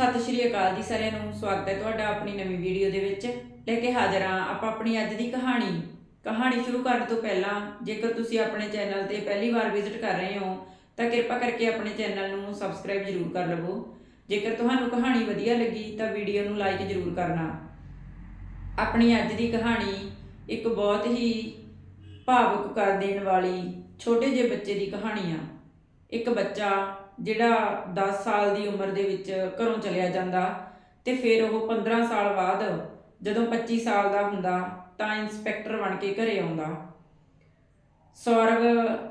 ਸਤਿ ਸ਼੍ਰੀ ਅਕਾਲ ਜੀ ਸਾਰਿਆਂ ਨੂੰ, ਸਵਾਗਤ ਹੈ ਤੁਹਾਡਾ ਆਪਣੀ ਨਵੀਂ ਵੀਡੀਓ ਦੇ ਵਿੱਚ। ਲੈ ਕੇ ਹਾਜ਼ਰ ਹਾਂ ਆਪਾਂ ਆਪਣੀ ਅੱਜ ਦੀ ਕਹਾਣੀ। ਕਹਾਣੀ ਸ਼ੁਰੂ ਕਰਨ ਤੋਂ ਪਹਿਲਾਂ, ਜੇਕਰ ਤੁਸੀਂ ਆਪਣੇ ਚੈਨਲ ਤੇ ਪਹਿਲੀ ਵਾਰ ਵਿਜ਼ਿਟ ਕਰ ਰਹੇ ਹੋ, ਤਾਂ ਕਿਰਪਾ ਕਰਕੇ ਆਪਣੇ ਚੈਨਲ ਨੂੰ ਸਬਸਕ੍ਰਾਈਬ ਜ਼ਰੂਰ ਕਰ ਲਵੋ। ਜੇਕਰ ਤੁਹਾਨੂੰ ਕਹਾਣੀ ਵਧੀਆ ਲੱਗੀ, ਤਾਂ ਵੀਡੀਓ ਨੂੰ ਲਾਈਕ ਜ਼ਰੂਰ ਕਰਨਾ। ਆਪਣੀ ਅੱਜ ਦੀ ਕਹਾਣੀ ਇੱਕ ਬਹੁਤ ਹੀ ਭਾਵੁਕ ਕਰ ਦੇਣ ਵਾਲੀ, ਛੋਟੇ ਜਿਹੇ ਬੱਚੇ ਦੀ ਕਹਾਣੀ ਆ। ਇੱਕ ਬੱਚਾ ਜਿਹੜਾ 10 ਸਾਲ ਦੀ ਉਮਰ ਦੇ ਵਿੱਚ ਘਰੋਂ ਚਲਿਆ ਜਾਂਦਾ ਤੇ ਫਿਰ ਉਹ 15 ਸਾਲ ਬਾਅਦ ਜਦੋਂ 25 ਸਾਲ ਦਾ ਹੁੰਦਾ ਤਾਂ ਇੰਸਪੈਕਟਰ ਬਣ ਕੇ ਘਰੇ ਆਉਂਦਾ। ਸੌਰਵ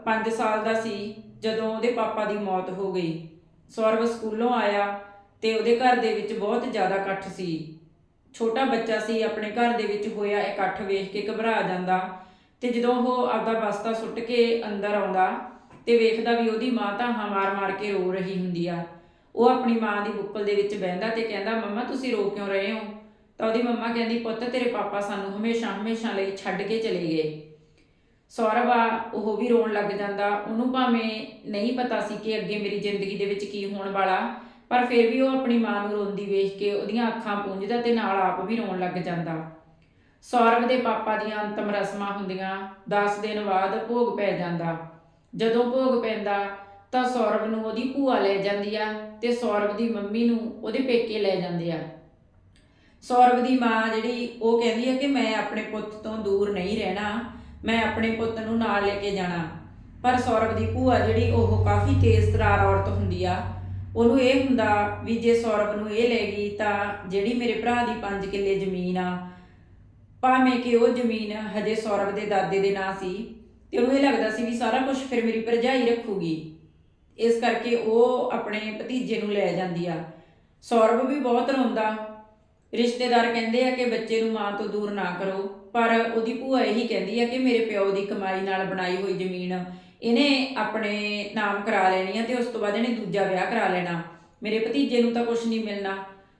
5 ਸਾਲ ਦਾ ਸੀ ਜਦੋਂ ਉਹਦੇ ਪਾਪਾ ਦੀ ਮੌਤ ਹੋ ਗਈ। ਸੌਰਵ ਸਕੂਲੋਂ ਆਇਆ ਤੇ ਉਹਦੇ ਘਰ ਦੇ ਵਿੱਚ ਬਹੁਤ ਜ਼ਿਆਦਾ ਇਕੱਠ ਸੀ। ਛੋਟਾ ਬੱਚਾ ਸੀ, ਆਪਣੇ ਘਰ ਦੇ ਵਿੱਚ ਹੋਇਆ ਇਕੱਠ ਵੇਖ ਕੇ ਘਬਰਾ ਜਾਂਦਾ ਤੇ ਜਦੋਂ ਉਹ ਆਪਦਾ ਬਸਤਾ ਸੁੱਟ ਕੇ ਅੰਦਰ ਆਉਂਦਾ ਤੇ ਵੇਖਦਾ ਵੀ ਉਹਦੀ ਮਾਂ ਤਾਂ ਹਾਂ ਮਾਰ-ਮਾਰ ਕੇ ਰੋ ਰਹੀ ਹੁੰਦੀ ਆ। ਉਹ ਆਪਣੀ ਮਾਂ ਦੀ ਬੁੱਕਲ ਦੇ ਵਿੱਚ ਬਹਿੰਦਾ ਤੇ ਕਹਿੰਦਾ, ਮੰਮਾ, ਤੁਸੀਂ ਰੋ ਕਿਉਂ ਰਹੇ ਹੋ? ਤਾਂ ਉਹਦੀ ਮੰਮਾ ਕਹਿੰਦੀ, ਪੁੱਤ, ਤੇਰੇ ਪਾਪਾ ਸਾਨੂੰ ਹਮੇਸ਼ਾ ਹਮੇਸ਼ਾ ਲਈ ਛੱਡ ਕੇ ਚਲੇ ਗਏ। ਸੌਰਵ ਆ, ਉਹ ਵੀ ਰੋਣ ਲੱਗ ਜਾਂਦਾ। ਉਹਨੂੰ ਭਾਵੇਂ ਨਹੀਂ ਪਤਾ ਸੀ ਕਿ ਅੱਗੇ ਮੇਰੀ ਜ਼ਿੰਦਗੀ ਦੇ ਵਿੱਚ ਕੀ ਹੋਣ ਵਾਲਾ, ਪਰ ਫਿਰ ਵੀ ਉਹ ਆਪਣੀ ਮਾਂ ਨੂੰ ਰੋਂਦੀ ਵੇਖ ਕੇ ਉਹਦੀਆਂ ਅੱਖਾਂ ਪੂੰਝਦਾ ਤੇ ਨਾਲ ਆਪ ਵੀ ਰੋਣ ਲੱਗ ਜਾਂਦਾ। ਸੌਰਵ ਦੇ ਪਾਪਾ ਦੀਆਂ ਅੰਤਮ ਰਸਮਾਂ ਹੁੰਦੀਆਂ। 10 ਦਿਨ ਬਾਅਦ ਭੋਗ ਪੈ ਜਾਂਦਾ। ਜਦੋਂ ਭੋਗ ਪੈਂਦਾ ਤਾਂ ਸੌਰਵ ਨੂੰ ਉਹਦੀ ਭੂਆ ਲੈ ਜਾਂਦੀ ਆ ਤੇ ਸੌਰਵ ਦੀ ਮੰਮੀ ਨੂੰ ਉਹਦੇ ਪੇਕੇ ਲੈ ਜਾਂਦੇ ਆ। ਸੌਰਵ ਦੀ ਮਾਂ ਜਿਹੜੀ, ਉਹ ਕਹਿੰਦੀ ਆ ਕਿ ਮੈਂ ਆਪਣੇ ਪੁੱਤ ਤੋਂ ਦੂਰ ਨਹੀਂ ਰਹਿਣਾ, ਮੈਂ ਆਪਣੇ ਪੁੱਤ ਨੂੰ ਨਾਲ ਲੈ ਕੇ ਜਾਣਾ। ਪਰ ਸੌਰਵ ਦੀ ਭੂਆ ਜਿਹੜੀ, ਉਹ ਕਾਫੀ ਤੇਜ਼ ਤਰਾਰ ਔਰਤ ਹੁੰਦੀ ਆ। ਉਹਨੂੰ ਇਹ ਹੁੰਦਾ ਵੀ ਜੇ ਸੌਰਵ ਨੂੰ ਇਹ ਲੈ ਗਈ ਤਾਂ ਜਿਹੜੀ ਮੇਰੇ ਭਰਾ ਦੀ 5 ਕਿੱਲੇ ਜ਼ਮੀਨ ਆ, ਭਾਵੇਂ ਕਿ ਉਹ ਜ਼ਮੀਨ ਹਜੇ ਸੌਰਵ ਦੇ ਦਾਦੇ ਦੇ ਨਾਂ ਸੀ ਤੇ ਉਹਨੂੰ ਇਹ ਲੱਗਦਾ ਸੀ ਵੀ ਸਾਰਾ ਕੁਝ ਫਿਰ ਮੇਰੀ ਭਰਜਾਈ ਰੱਖੂਗੀ। ਇਸ ਕਰਕੇ ਉਹ ਆਪਣੇ ਭਤੀਜੇ ਨੂੰ ਲੈ ਜਾਂਦੀ ਆ। ਸੌਰਵ ਵੀ ਬਹੁਤ ਰੋਂਦਾ। ਰਿਸ਼ਤੇਦਾਰ ਕਹਿੰਦੇ ਆ ਕਿ ਬੱਚੇ ਨੂੰ ਮਾਂ ਤੋਂ ਦੂਰ ਨਾ ਕਰੋ, ਪਰ ਉਹਦੀ ਭੂਆ ਇਹੀ ਕਹਿੰਦੀ ਆ ਕਿ ਮੇਰੇ ਪਿਓ ਦੀ ਕਮਾਈ ਨਾਲ ਬਣਾਈ ਹੋਈ ਜ਼ਮੀਨ ਇਹਨੇ ਆਪਣੇ ਨਾਮ ਕਰਾ ਲੈਣੀ ਆ ਤੇ ਉਸ ਤੋਂ ਬਾਅਦ ਇਹਨੇ ਦੂਜਾ ਵਿਆਹ ਕਰਾ ਲੈਣਾ। ਮੇਰੇ ਭਤੀਜੇ ਨੂੰ ਤਾਂ ਕੁਝ ਨਹੀਂ ਮਿਲਣਾ।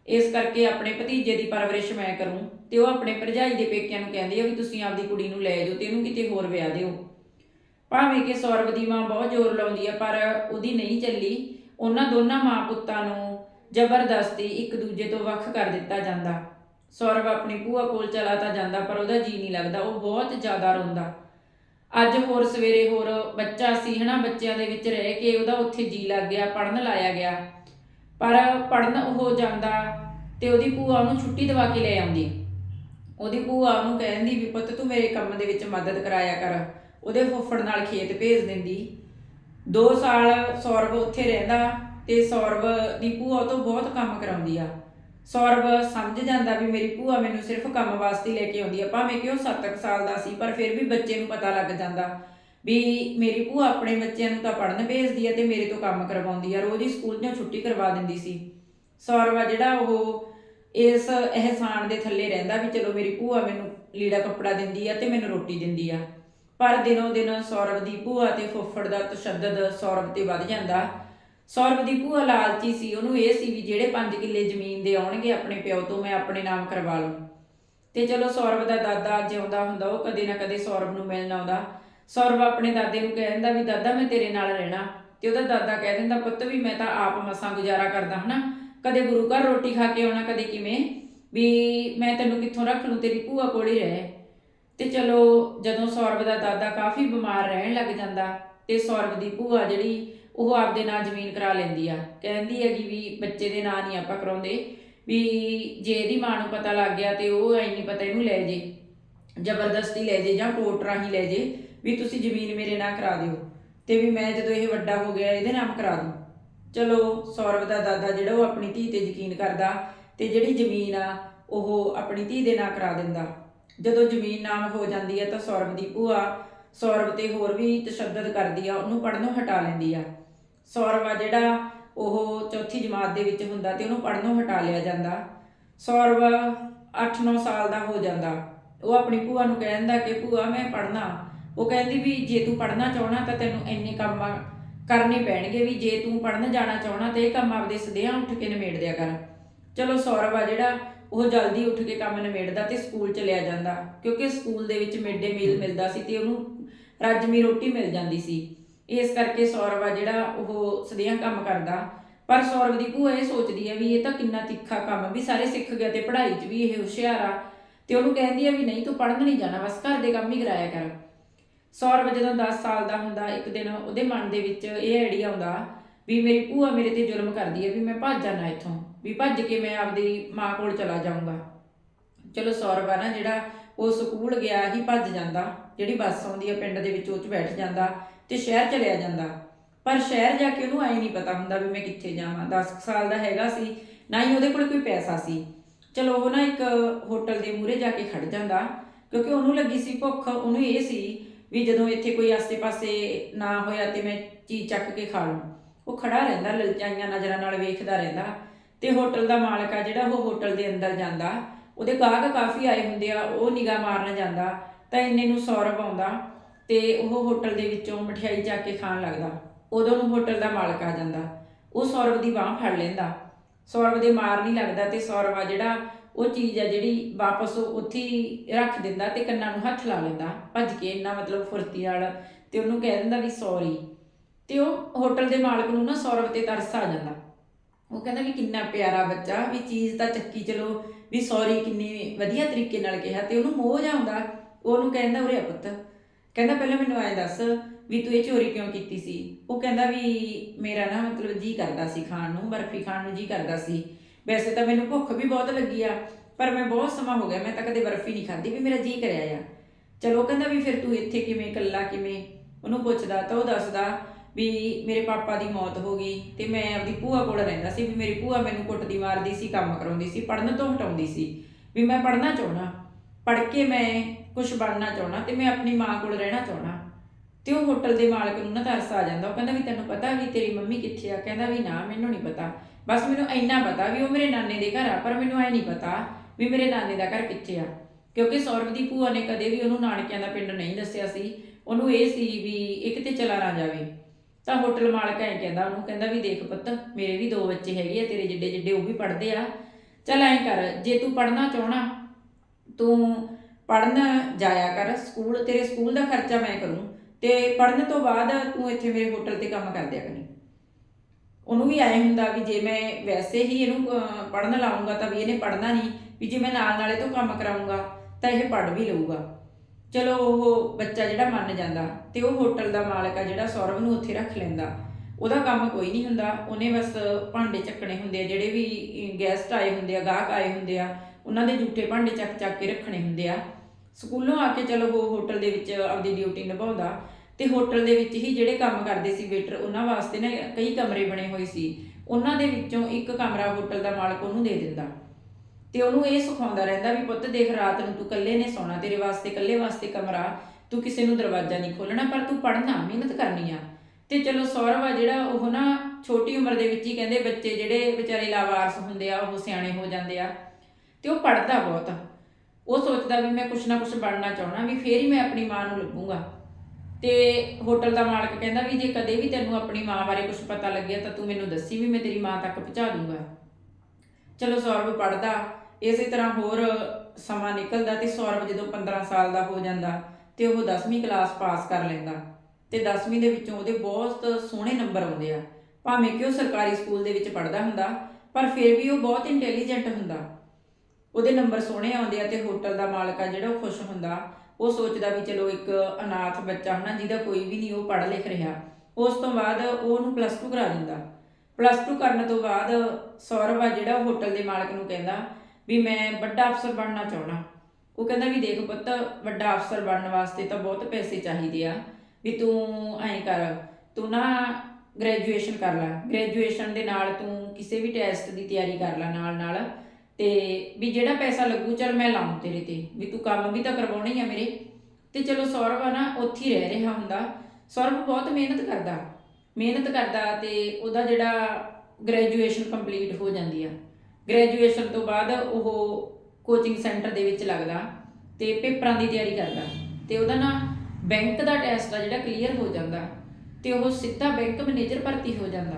ਇਸ ਕਰਕੇ ਆਪਣੇ ਭਤੀਜੇ ਦੀ ਪਰਵਰਿਸ਼ ਮੈਂ ਕਰੂੰ ਤੇ ਉਹ ਆਪਣੇ ਭਰਜਾਈ ਦੇ ਪੇਕਿਆਂ ਨੂੰ ਕਹਿੰਦੀ ਆ ਵੀ ਤੁਸੀਂ ਆਪਦੀ ਕੁੜੀ ਨੂੰ ਲੈ ਜਾਓ ਤੇ ਇਹਨੂੰ ਕਿਤੇ ਹੋਰ ਵਿਆਹ ਦਿਓ। ਭਾਵੇਂ ਕਿ ਸੌਰਵ ਦੀ ਮਾਂ ਬਹੁਤ ਜ਼ੋਰ ਲਾਉਂਦੀ ਆ, ਪਰ ਉਹਦੀ ਨਹੀਂ ਚੱਲੀ। ਉਹਨਾਂ ਦੋਨਾਂ ਮਾਂ ਪੁੱਤਾਂ ਨੂੰ ਜ਼ਬਰਦਸਤੀ ਇੱਕ ਦੂਜੇ ਤੋਂ ਵੱਖ ਕਰ ਦਿੱਤਾ ਜਾਂਦਾ। ਸੌਰਵ ਆਪਣੀ ਭੂਆ ਕੋਲ ਚਲਾ ਤਾਂ ਜਾਂਦਾ, ਪਰ ਉਹਦਾ ਜੀ ਨਹੀਂ ਲੱਗਦਾ, ਉਹ ਬਹੁਤ ਜ਼ਿਆਦਾ ਰੋਂਦਾ। ਅੱਜ ਹੋਰ ਸਵੇਰੇ ਹੋਰ ਬੱਚਾ ਸੀ, ਹਨਾ, ਬੱਚਿਆਂ ਦੇ ਵਿੱਚ ਰਹਿ ਕੇ ਉਹਦਾ ਉੱਥੇ ਜੀ ਲੱਗ ਗਿਆ ਪੜਨ ਲਾਇਆ ਗਿਆ। ਪਰ ਪੜਨ ਉਹ ਜਾਂਦਾ ਤੇ ਉਹਦੀ ਭੂਆ ਉਹਨੂੰ ਛੁੱਟੀ ਦਵਾ ਕੇ ਲੈ ਆਉਂਦੀ। ਉਹਦੀ ਭੂਆ ਉਹਨੂੰ ਕਹਿੰਦੀ ਵੀ, ਪੁੱਤ, ਤੂੰ ਮੇਰੇ ਕੰਮ ਦੇ ਵਿੱਚ ਮਦਦ ਕਰਾਇਆ ਕਰ। ਉਹਦੇ ਫੁੱਫੜ ਨਾਲ ਖੇਤ ਭੇਜ ਦਿੰਦੀ। 2 ਸਾਲ ਸੌਰਵ ਉੱਥੇ ਰਹਿੰਦਾ ਤੇ ਸੌਰਵ ਦੀ ਭੂਆ ਤੋਂ ਬਹੁਤ ਕੰਮ ਕਰਾਉਂਦੀ ਆ। ਸੌਰਵ ਸਮਝ ਜਾਂਦਾ ਵੀ ਮੇਰੀ ਭੂਆ ਮੈਨੂੰ ਸਿਰਫ ਕੰਮ ਵਾਸਤੇ ਲੈ ਕੇ ਆਉਂਦੀ ਆ, ਭਾਵੇਂ ਕਿ ਉਹ 7 ਸਾਲ ਦਾ ਸੀ, ਪਰ ਫਿਰ ਵੀ ਬੱਚੇ ਨੂੰ ਪਤਾ ਲੱਗ ਜਾਂਦਾ ਵੀ ਮੇਰੀ ਭੂਆ ਆਪਣੇ ਬੱਚਿਆਂ ਨੂੰ ਤਾਂ ਪੜ੍ਹਨ ਭੇਜਦੀ ਆ ਤੇ ਮੇਰੇ ਤੋਂ ਕੰਮ ਕਰਵਾਉਂਦੀ ਆ, ਰੋਜ਼ ਹੀ ਸਕੂਲ ਤੋਂ ਛੁੱਟੀ ਕਰਵਾ ਦਿੰਦੀ ਸੀ। ਸੌਰਵ ਆ ਜਿਹੜਾ ਉਹ ਇਸ ਅਹਿਸਾਨ ਦੇ ਥੱਲੇ ਰਹਿੰਦਾ ਵੀ ਚਲੋ ਮੇਰੀ ਭੂਆ ਮੈਨੂੰ ਲੀੜਾ ਕੱਪੜਾ ਦਿੰਦੀ ਆ ਤੇ ਮੈਨੂੰ ਰੋਟੀ ਦਿੰਦੀ ਆ। ਪਰ ਦਿਨੋਂ ਦਿਨ ਸੌਰਵ ਦੀ ਭੂਆ ਤੇ ਫੁੱਫੜ ਦਾ ਤਸ਼ੱਦਦ ਸੌਰਵ ਤੇ ਵੱਧ ਜਾਂਦਾ। ਸੌਰਵ ਦੀ ਭੂਆ ਲਾਲਚੀ ਸੀ। ਉਹਨੂੰ ਇਹ ਸੀ ਵੀ ਜਿਹੜੇ 5 ਕਿੱਲੇ ਜ਼ਮੀਨ ਦੇ ਆਉਣਗੇ ਆਪਣੇ ਪਿਓ ਤੋਂ, ਮੈਂ ਆਪਣੇ ਨਾਮ ਕਰਵਾ ਲਵਾਂ ਤੇ ਚਲੋ ਸੌਰਵ ਦਾ ਦਾਦਾ ਜਿਉਂਦਾ ਹੁੰਦਾ, ਉਹ ਕਦੇ ਨਾ ਕਦੇ ਸੌਰਵ ਨੂੰ ਮਿਲਣ ਆਉਂਦਾ। ਸੌਰਵ ਆਪਣੇ ਦਾਦੇ ਨੂੰ ਕਹਿ ਦਿੰਦਾ ਵੀ, ਦਾਦਾ, ਮੈਂ ਤੇਰੇ ਨਾਲ ਰਹਿਣਾ। ਤੇ ਉਹਦਾ ਦਾਦਾ ਕਹਿ ਦਿੰਦਾ, ਪੁੱਤ ਵੀ, ਮੈਂ ਤਾਂ ਆਪ ਮਸਾਂ ਗੁਜ਼ਾਰਾ ਕਰਦਾ, ਹਨਾ? ਕਦੇ ਗੁਰੂ ਘਰ ਰੋਟੀ ਖਾ ਕੇ ਆਉਣਾ, ਕਦੇ ਕਿਵੇਂ? ਵੀ ਮੈਂ ਤੈਨੂੰ ਕਿੱਥੋਂ ਰੱਖ ਲੂੰ? ਤੇਰੀ ਭੂਆ ਕੋਲ ਹੀ ਰਹਿ। ਤੇ ਚਲੋ ਜਦੋਂ ਸੌਰਵ ਦਾ ਦਾਦਾ ਕਾਫੀ ਬਿਮਾਰ ਰਹਿਣ ਲੱਗ ਜਾਂਦਾ ਤੇ ਸੌਰਵ ਦੀ ਭੂਆ ਜਿਹੜੀ, ਉਹ ਆਪਦੇ ਨਾਂ ਜ਼ਮੀਨ ਕਰਾ ਲੈਂਦੀ ਆ। ਕਹਿੰਦੀ ਹੈਗੀ ਵੀ ਬੱਚੇ ਦੇ ਨਾਂ ਨਹੀਂ ਆਪਾਂ ਕਰਾਉਂਦੇ, ਵੀ ਜੇ ਇਹਦੀ ਮਾਂ ਨੂੰ ਪਤਾ ਲੱਗ ਗਿਆ ਤੇ ਉਹ ਐ ਨਹੀਂ ਪਤਾ ਇਹਨੂੰ ਲੈ ਜੇ, ਜ਼ਬਰਦਸਤੀ ਲੈ ਜੇ ਜਾਂ ਕੋਰਟ ਰਾਹੀਂ ਲੈ ਜੇ, ਵੀ ਤੁਸੀਂ ਜ਼ਮੀਨ ਮੇਰੇ ਨਾਂ ਕਰਾ ਦਿਓ ਤੇ ਵੀ ਮੈਂ ਜਦੋਂ ਇਹ ਵੱਡਾ ਹੋ ਗਿਆ ਇਹਦੇ ਨਾਮ ਕਰਾ ਦੂੰ। ਚਲੋ ਸੌਰਵ ਦਾ ਦਾਦਾ ਜਿਹੜਾ ਉਹ ਆਪਣੀ ਧੀ ਤੇ ਯਕੀਨ ਕਰਦਾ ਤੇ ਜਿਹੜੀ ਜ਼ਮੀਨ ਆ, ਉਹ ਆਪਣੀ ਧੀ ਦੇ ਨਾਂ ਕਰਾ ਦਿੰਦਾ। ਜਦੋਂ ਜ਼ਮੀਨ ਨਾਮ ਹੋ ਜਾਂਦੀ ਹੈ ਤਾਂ ਸੌਰਵ ਦੀ ਭੂਆ ਸੌਰਵ ਤੇ ਹੋਰ ਵੀ ਤਸ਼ੱਦਦ ਕਰਦੀ ਆ, ਉਹਨੂੰ ਪੜਨੋਂ ਹਟਾ ਲੈਂਦੀ ਆ। ਸੌਰਵ ਆ ਜਿਹੜਾ ਉਹ ਚੌਥੀ ਜਮਾਤ ਦੇ ਵਿੱਚ ਹੁੰਦਾ ਤੇ ਉਹਨੂੰ ਪੜਨੋਂ ਹਟਾ ਲਿਆ ਜਾਂਦਾ। ਸੌਰਵ 8-9 ਸਾਲ ਦਾ ਹੋ ਜਾਂਦਾ। ਉਹ ਆਪਣੀ ਭੂਆ ਨੂੰ ਕਹਿੰਦਾ ਕਿ, ਭੂਆ, ਮੈਂ ਪੜਨਾ ਉਹ ਕਹਿੰਦੀ ਵੀ ਜੇ ਤੂੰ ਪੜਨਾ ਚਾਹਣਾ ਤਾਂ ਤੈਨੂੰ ਇੰਨੇ ਕੰਮ ਕਰਨੇ ਪੈਣਗੇ ਵੀ ਜੇ ਤੂੰ ਪੜਨ ਜਾਣਾ ਚਾਹਣਾ ਤੇ ਇਹ ਕੰਮ ਆਪਦੇ ਸਦਿਆਂ ਉੱਠ ਕੇ ਨਿਮੇੜ ਦਿਆ ਕਰ। ਚਲੋ ਸੌਰਵ ਆ ਜਿਹੜਾ ਉਹ ਜਲਦੀ ਉੱਠ ਕੇ ਕੰਮ ਨਿਬੇੜਦਾ ਤੇ ਸਕੂਲ ਚਲਿਆ ਜਾਂਦਾ ਕਿਉਂਕਿ ਸਕੂਲ ਦੇ ਵਿੱਚ ਮਿਡ ਡੇ ਮੀਲ ਮਿਲਦਾ ਸੀ ਤੇ ਉਹਨੂੰ ਰੱਜਵੀਂ ਰੋਟੀ ਮਿਲ ਜਾਂਦੀ ਸੀ। ਇਸ ਕਰਕੇ ਸੌਰਵ ਆ ਜਿਹੜਾ ਉਹ ਸਦਿਆਂ ਕੰਮ ਕਰਦਾ। ਪਰ ਸੌਰਵ ਦੀ ਭੂਆ ਇਹ ਸੋਚਦੀ ਹੈ ਵੀ ਇਹ ਤਾਂ ਕਿੰਨਾ ਤਿੱਖਾ ਕੰਮ ਵੀ ਸਾਰੇ ਸਿੱਖ ਗਿਆ ਤੇ ਪੜ੍ਹਾਈ 'ਚ ਵੀ ਇਹ ਹੁਸ਼ਿਆਰ ਆ। ਤੇ ਉਹਨੂੰ ਕਹਿੰਦੀ ਆ ਵੀ ਨਹੀਂ ਤੂੰ ਪੜ੍ਹਨ ਨਹੀਂ ਜਾਣਾ ਬਸ ਘਰ ਦੇ ਕੰਮ ਹੀ ਕਰਾਇਆ ਕਰ। ਸੌਰਵ ਜਦੋਂ 10 ਸਾਲ ਦਾ ਹੁੰਦਾ ਇੱਕ ਦਿਨ ਉਹਦੇ ਮਨ ਦੇ ਵਿੱਚ ਇਹ ਆਈਡੀਆ ਆਉਂਦਾ ਵੀ ਮੇਰੀ ਭੂਆ ਮੇਰੇ ਤੇ ਜ਼ੁਲਮ ਕਰਦੀ ਹੈ ਵੀ ਮੈਂ ਭੱਜ ਜਾਣਾ ਇੱਥੋਂ। ਵੀ ਭੱਜ ਕੇ ਮੈਂ ਆਪਦੀ ਮਾਂ ਕੋਲ ਚਲਾ ਜਾਊਂਗਾ। ਚਲੋ ਸੌਰਵ ਆ ਨਾ, ਜਿਹੜਾ ਉਹ ਸਕੂਲ ਗਿਆ ਹੀ ਭੱਜ ਜਾਂਦਾ, ਜਿਹੜੀ ਬੱਸ ਆਉਂਦੀ ਹੈ ਪਿੰਡ ਦੇ ਵਿੱਚ, ਉਹ 'ਚ ਬੈਠ ਜਾਂਦਾ ਤੇ ਸ਼ਹਿਰ ਚਲਿਆ ਜਾਂਦਾ। ਪਰ ਸ਼ਹਿਰ ਜਾ ਕੇ ਉਹਨੂੰ ਐ ਨਹੀਂ ਪਤਾ ਹੁੰਦਾ ਵੀ ਮੈਂ ਕਿੱਥੇ ਜਾਵਾਂ। 10 ਸਾਲ ਦਾ ਹੈਗਾ ਸੀ, ਨਾ ਹੀ ਉਹਦੇ ਕੋਲ ਕੋਈ ਪੈਸਾ ਸੀ। ਚਲੋ ਉਹ ਨਾ ਇੱਕ ਹੋਟਲ ਦੇ ਮੂਹਰੇ ਜਾ ਕੇ ਖੜ ਜਾਂਦਾ, ਕਿਉਂਕਿ ਉਹਨੂੰ ਲੱਗੀ ਸੀ ਭੁੱਖ। ਉਹਨੂੰ ਇਹ ਸੀ ਵੀ ਜਦੋਂ ਇੱਥੇ ਕੋਈ ਆਸੇ-ਪਾਸੇ ਨਾ ਹੋਇਆ ਤੇ ਮੈਂ ਚੀਜ਼ ਚੱਕ ਕੇ ਖਾ ਲਵਾਂ ਉਹ ਖੜਾ ਰਹਿੰਦਾ, ਲਲਚਾਈਆਂ ਨਜ਼ਰਾਂ ਨਾਲ ਵੇਖਦਾ ਰਹਿੰਦਾ। ਤੇ ਹੋਟਲ ਦਾ ਮਾਲਕ ਆ ਜਿਹੜਾ ਉਹ ਹੋਟਲ ਦੇ ਅੰਦਰ ਜਾਂਦਾ। ਉਹਦੇ ਗਾਹਕ ਕਾਫੀ ਆਏ ਹੁੰਦੇ ਆ, ਉਹ ਨਿਗਾਹ ਮਾਰਨ ਜਾਂਦਾ, ਤਾਂ ਇੰਨੇ ਨੂੰ ਸੌਰਵ ਆਉਂਦਾ ਤੇ ਉਹ ਹੋਟਲ ਦੇ ਵਿੱਚੋਂ ਮਠਿਆਈ ਜਾ ਕੇ ਖਾਣ ਲੱਗਦਾ। ਉਦੋਂ ਨੂੰ ਹੋਟਲ ਦਾ ਮਾਲਕ ਆ ਜਾਂਦਾ। ਉਹ ਸੌਰਵ ਦੀ ਬਾਹ ਫੜ ਲੈਂਦਾ। ਸੌਰਵ ਦੇ ਮਾਰ ਨਹੀਂ ਲੱਗਦਾ ਤੇ ਸੌਰਵ ਆ ਜਿਹੜਾ ਉਹ ਚੀਜ਼ ਆ ਜਿਹੜੀ ਵਾਪਸ ਉੱਥੇ ਹੀ ਰੱਖ ਦਿੰਦਾ ਤੇ ਕੰਨਾਂ ਨੂੰ ਹੱਥ ਲਾ ਲੈਂਦਾ। ਭੱਜ ਕੇ ਇੰਨਾ ਮਤਲਬ ਫੁਰਤੀ ਨਾਲ ਤੇ ਉਹਨੂੰ ਕਹਿ ਦਿੰਦਾ ਵੀ ਸੌਰੀ ਤੇ ਉਹ ਹੋਟਲ ਦੇ ਮਾਲਕ ਨੂੰ ਨਾ ਸੌਰਵ ਤੇ ਤਰਸ ਆ ਜਾਂਦਾ। ਉਹ ਕਹਿੰਦਾ ਵੀ ਕਿੰਨਾ ਪਿਆਰਾ ਬੱਚਾ, ਵੀ ਚੀਜ਼ ਤਾਂ ਚੱਕੀ, ਚਲੋ ਵੀ ਸੌਰੀ ਕਿੰਨੀ ਵਧੀਆ ਤਰੀਕੇ ਨਾਲ ਕਿਹਾ ਤੇ ਉਹਨੂੰ ਮੋਹ ਜਾਂਦਾ ਉਹਨੂੰ ਕਹਿੰਦਾ, ਉਰੇ ਆ ਪੁੱਤ। ਕਹਿੰਦਾ, ਪਹਿਲਾਂ ਮੈਨੂੰ ਐਂ ਦੱਸ ਵੀ ਤੂੰ ਇਹ ਚੋਰੀ ਕਿਉਂ ਕੀਤੀ ਸੀ? ਉਹ ਕਹਿੰਦਾ ਵੀ ਮੇਰਾ ਨਾ ਮਤਲਬ ਜੀ ਕਰਦਾ ਸੀ ਖਾਣ ਨੂੰ, ਬਰਫੀ ਖਾਣ ਨੂੰ ਜੀ ਕਰਦਾ ਸੀ। ਵੈਸੇ ਤਾਂ ਮੈਨੂੰ ਭੁੱਖ ਵੀ ਬਹੁਤ ਲੱਗੀ ਆ, ਪਰ ਮੈਂ ਬਹੁਤ ਸਮਾਂ ਹੋ ਗਿਆ, ਮੈਂ ਤਾਂ ਕਦੇ ਬਰਫੀ ਨਹੀਂ ਖਾਧੀ, ਵੀ ਮੇਰਾ ਜੀ ਕਰਿਆ ਆ। ਚਲੋ ਕਹਿੰਦਾ ਵੀ ਫਿਰ ਤੂੰ ਇੱਥੇ ਕਿਵੇਂ, ਇਕੱਲਾ ਕਿਵੇਂ? ਉਹਨੂੰ ਪੁੱਛਦਾ, ਤਾਂ ਉਹ ਦੱਸਦਾ ਵੀ ਮੇਰੇ ਪਾਪਾ ਦੀ ਮੌਤ ਹੋ ਗਈ ਤੇ ਮੈਂ ਆਪਦੀ ਭੂਆ ਕੋਲ ਰਹਿੰਦਾ ਸੀ, ਵੀ ਮੇਰੀ ਭੂਆ ਮੈਨੂੰ ਕੁੱਟਦੀ ਮਾਰਦੀ ਸੀ, ਕੰਮ ਕਰਾਉਂਦੀ ਸੀ ਪੜਨ ਤੋਂ ਹਟਾਉਂਦੀ ਸੀ। ਵੀ ਮੈਂ ਪੜਨਾ ਚਾਹਣਾ ਪੜ ਕੇ ਮੈਂ ਕੁਝ ਬਣਨਾ ਚਾਹਣਾ ਤੇ ਮੈਂ ਆਪਣੀ ਮਾਂ ਕੋਲ ਰਹਿਣਾ ਚਾਹਣਾ ਤੇ ਉਹ ਹੋਟਲ ਦੇ ਮਾਲਕ ਨੂੰ ਨਾ ਤਰਸ ਆ ਜਾਂਦਾ, ਉਹ ਕਹਿੰਦਾ ਵੀ ਤੈਨੂੰ ਪਤਾ ਵੀ ਤੇਰੀ ਮੰਮੀ ਕਿੱਥੇ ਆ, ਕਹਿੰਦਾ ਵੀ ਨਾ, ਮੈਨੂੰ ਨਹੀਂ ਪਤਾ। ਬਸ ਮੈਨੂੰ ਇੰਨਾ ਪਤਾ ਵੀ ਉਹ ਮੇਰੇ ਨਾਨੇ ਦੇ ਘਰ ਆ, ਪਰ ਮੈਨੂੰ ਐ ਨਹੀਂ ਪਤਾ ਵੀ ਮੇਰੇ ਨਾਨੇ ਦਾ ਘਰ ਕਿੱਥੇ ਆ। ਕਿਉਂਕਿ ਸੌਰਵ ਦੀ ਭੂਆ ਨੇ ਕਦੇ ਵੀ ਉਹਨੂੰ ਨਾਨਕਿਆਂ ਦਾ ਪਿੰਡ ਨਹੀਂ ਦੱਸਿਆ ਸੀ, ਉਹਨੂੰ ਇਹ ਸੀ ਵੀ ਇੱਕ ਕਿਤੇ ਚਲਾ ਨਾ ਜਾਵੇ। ਤਾਂ ਹੋਟਲ ਮਾਲਕ ਐ ਕਹਿੰਦਾ ਉਹਨੂੰ, ਕਹਿੰਦਾ ਵੀ ਦੇਖ ਪੁੱਤ, ਮੇਰੇ ਵੀ ਦੋ ਬੱਚੇ ਹੈਗੇ ਆ, ਤੇਰੇ ਜਿੱਡੇ ਜਿੱਡੇ ਉਹ ਵੀ ਪੜ੍ਹਦੇ ਆ। ਚੱਲ ਐਂ ਕਰ, ਜੇ ਤੂੰ ਪੜ੍ਹਨਾ ਚਾਹਣਾ ਤੂੰ ਪੜਨ ਜਾਇਆ ਕਰ ਸਕੂਲ, ਤੇਰੇ ਸਕੂਲ ਦਾ ਖਰਚਾ ਮੈਂ ਕਰੂੰ, ਤੇ ਪੜਨ ਤੋਂ ਬਾਅਦ ਤੂੰ ਇੱਥੇ ਮੇਰੇ ਹੋਟਲ ਤੇ ਕੰਮ ਕਰ ਦਿਆ ਕਰੀ। ਉਹਨੂੰ ਵੀ ਆਏ ਹੁੰਦਾ ਵੀ ਜੇ ਮੈਂ ਵੈਸੇ ਹੀ ਇਹਨੂੰ ਪੜਨ ਲਾਉਂਗਾ ਤਾਂ ਵੀ ਇਹਨੇ ਪੜਨਾ ਨਹੀਂ, ਵੀ ਜੇ ਮੈਂ ਨਾਲ ਨਾਲੇ ਤੋਂ ਕੰਮ ਕਰਾਉਂਗਾ ਤਾਂ ਇਹ ਪੜ ਵੀ ਲਊਗਾ। ਚਲੋ ਉਹ ਬੱਚਾ ਜਿਹੜਾ ਮੰਨ ਜਾਂਦਾ ਤੇ ਉਹ ਹੋਟਲ ਦਾ ਮਾਲਕ ਆ ਜਿਹੜਾ ਸੌਰਵ ਨੂੰ ਉੱਥੇ ਰੱਖ ਲੈਂਦਾ। ਉਹਦਾ ਕੰਮ ਕੋਈ ਨਹੀਂ ਹੁੰਦਾ। ਉਹਨੇ ਬਸ ਭਾਂਡੇ ਚੱਕਣੇ ਹੁੰਦੇ ਆ, ਜਿਹੜੇ ਵੀ ਗੈਸਟ ਆਏ ਹੁੰਦੇ ਆ, ਗਾਹਕ ਆਏ ਹੁੰਦੇ ਆ, ਉਹਨਾਂ ਦੇ ਜੂਠੇ ਭਾਂਡੇ ਚੱਕ ਚੱਕ ਕੇ ਰੱਖਣੇ ਹੁੰਦੇ ਆ। ਸਕੂਲੋਂ ਆ ਕੇ ਚਲੋ ਉਹ ਹੋਟਲ ਦੇ ਵਿੱਚ ਆਪਦੀ ਡਿਊਟੀ ਨਿਭਾਉਂਦਾ ਤੇ ਹੋਟਲ ਦੇ ਵਿੱਚ ਹੀ ਜਿਹੜੇ ਕੰਮ ਕਰਦੇ ਸੀ ਵੇਟਰ ਉਹਨਾਂ ਵਾਸਤੇ ਨਾ ਕਈ ਕਮਰੇ ਬਣੇ ਹੋਏ ਸੀ। ਉਹਨਾਂ ਦੇ ਵਿੱਚੋਂ ਇੱਕ ਕਮਰਾ ਹੋਟਲ ਦਾ ਮਾਲਕ ਉਹਨੂੰ ਦੇ ਦਿੰਦਾ। ਤੇ ਉਹਨੂੰ ਇਹ ਸਿਖਾਉਂਦਾ ਰਹਿੰਦਾ ਵੀ ਪੁੱਤ ਦੇਖ ਰਾਤ ਨੂੰ ਤੂੰ ਇਕੱਲੇ ਨੇ ਸੌਣਾ, ਤੇਰੇ ਵਾਸਤੇ ਇਕੱਲੇ ਵਾਸਤੇ ਕਮਰਾ, ਤੂੰ ਕਿਸੇ ਨੂੰ ਦਰਵਾਜ਼ਾ ਨਹੀਂ ਖੋਲਣਾ ਪਰ ਤੂੰ ਪੜ੍ਹਨਾ ਮਿਹਨਤ ਕਰਨੀ ਆ। ਤੇ ਚਲੋ ਸੌਰਵ ਆ ਜਿਹੜਾ ਉਹ ਨਾ ਛੋਟੀ ਉਮਰ ਦੇ ਵਿੱਚ ਹੀ ਕਹਿੰਦੇ ਬੱਚੇ ਜਿਹੜੇ ਵਿਚਾਰੇ ਲਾਵਾਰਸ ਹੁੰਦੇ ਆ, ਉਹ ਸਿਆਣੇ ਹੋ ਜਾਂਦੇ ਆ। ਤੇ ਉਹ ਪੜਦਾ ਬਹੁਤ। ਆ ਉਹ ਸੋਚਦਾ ਵੀ ਮੈਂ ਕੁਛ ਨਾ ਕੁਛ ਬਣਨਾ ਚਾਹਣਾ ਵੀ ਫੇਰ ਹੀ ਮੈਂ ਆਪਣੀ ਮਾਂ ਨੂੰ ਲੱਭੂੰਗਾ। ਤੇ ਹੋਟਲ ਦਾ ਮਾਲਕ ਕਹਿੰਦਾ ਵੀ ਜੇ ਕਦੇ ਵੀ ਤੈਨੂੰ ਆਪਣੀ ਮਾਂ ਬਾਰੇ ਕੁਝ ਪਤਾ ਲੱਗਿਆ ਤਾਂ ਤੂੰ ਮੈਨੂੰ ਦੱਸੀ ਵੀ ਮੈਂ ਤੇਰੀ ਮਾਂ ਤੱਕ ਪਹੁੰਚਾ ਦੂੰਗਾ। ਚਲੋ ਸੌਰਵ ਪੜਦਾ ਇਸੇ ਤਰ੍ਹਾਂ ਹੋਰ ਸਮਾਂ ਨਿਕਲਦਾ ਤੇ ਸੌਰਵ ਜਦੋਂ 15 ਸਾਲ ਦਾ ਹੋ ਜਾਂਦਾ ਤੇ ਉਹ 10ਵੀਂ ਕਲਾਸ ਪਾਸ ਕਰ ਲੈਂਦਾ ਤੇ 10ਵੀਂ ਦੇ ਵਿੱਚੋਂ ਉਹਦੇ ਬਹੁਤ ਸੋਹਣੇ ਨੰਬਰ ਆਉਂਦੇ ਆ। ਭਾਵੇਂ ਕਿ ਉਹ ਸਰਕਾਰੀ ਸਕੂਲ ਦੇ ਵਿੱਚ ਪੜ੍ਹਦਾ ਹੁੰਦਾ, ਪਰ ਫਿਰ ਵੀ ਉਹ ਬਹੁਤ ਇੰਟੈਲੀਜੈਂਟ ਹੁੰਦਾ। ਉਹਦੇ ਨੰਬਰ ਸੋਹਣੇ ਆਉਂਦੇ ਆ ਤੇ ਹੋਟਲ ਦਾ ਮਾਲਕ ਆ ਜਿਹੜਾ ਉਹ ਖੁਸ਼ ਹੁੰਦਾ। ਉਹ ਸੋਚਦਾ ਵੀ ਚਲੋ ਇੱਕ ਅਨਾਥ ਬੱਚਾ ਹਨਾ, ਜਿਹਦਾ ਕੋਈ ਵੀ ਨਹੀਂ, ਉਹ ਪੜ੍ਹ ਲਿਖ ਰਿਹਾ। ਉਸ ਤੋਂ ਬਾਅਦ ਉਹ ਉਹਨੂੰ ਪਲੱਸ 2 ਕਰਾ ਦਿੰਦਾ। ਪਲੱਸ 2 ਕਰਨ ਤੋਂ ਬਾਅਦ ਸੌਰਵ ਆ ਜਿਹੜਾ ਹੋਟਲ ਦੇ ਮਾਲਕ ਨੂੰ ਕਹਿੰਦਾ ਵੀ ਮੈਂ ਵੱਡਾ ਅਫਸਰ ਬਣਨਾ ਚਾਹਣਾ ਉਹ ਕਹਿੰਦਾ ਵੀ ਦੇਖ ਪੁੱਤ, ਵੱਡਾ ਅਫਸਰ ਬਣਨ ਵਾਸਤੇ ਤਾਂ ਬਹੁਤ ਪੈਸੇ ਚਾਹੀਦੇ ਆ। ਵੀ ਤੂੰ ਐਂ ਕਰ, ਤੂੰ ਨਾ ਗ੍ਰੈਜੂਏਸ਼ਨ ਕਰ ਲੈ। ਗ੍ਰੈਜੂਏਸ਼ਨ ਦੇ ਨਾਲ ਤੂੰ ਕਿਸੇ ਵੀ ਟੈਸਟ ਦੀ ਤਿਆਰੀ ਕਰ ਲੈ ਨਾਲ ਨਾਲ। ਤੇ ਵੀ ਜਿਹੜਾ ਪੈਸਾ ਲੱਗੂ, ਚਲ ਮੈਂ ਲਾਉਂ ਤੇਰੇ ਤੇ। ਵੀ ਤੂੰ ਕੰਮ ਵੀ ਤਾਂ ਕਰਵਾਉਣਾ ਹੀ ਆ ਮੇਰੇ। ਤੇ ਚਲੋ ਸੌਰਵ ਆ ਨਾ, ਉੱਥੇ ਹੀ ਰਹਿ ਰਿਹਾ ਹੁੰਦਾ। ਸੌਰਵ ਬਹੁਤ ਮਿਹਨਤ ਕਰਦਾ। ਮਿਹਨਤ ਕਰਦਾ ਤੇ ਉਹਦਾ ਜਿਹੜਾ ਗ੍ਰੈਜੂਏਸ਼ਨ ਕੰਪਲੀਟ ਹੋ ਜਾਂਦੀ ਆ। ਗ੍ਰੈਜੂਏਸ਼ਨ ਤੋਂ ਬਾਅਦ ਉਹ ਕੋਚਿੰਗ ਸੈਂਟਰ ਦੇ ਵਿੱਚ ਲੱਗਦਾ ਤੇ ਪੇਪਰਾਂ ਦੀ ਤਿਆਰੀ ਕਰਦਾ ਤੇ ਉਹਦਾ ਨਾ ਬੈਂਕ ਦਾ ਟੈਸਟ ਆ ਜਿਹੜਾ ਕਲੀਅਰ ਹੋ ਜਾਂਦਾ ਤੇ ਉਹ ਸਿੱਧਾ ਬੈਂਕ ਮੈਨੇਜਰ ਭਰਤੀ ਹੋ ਜਾਂਦਾ।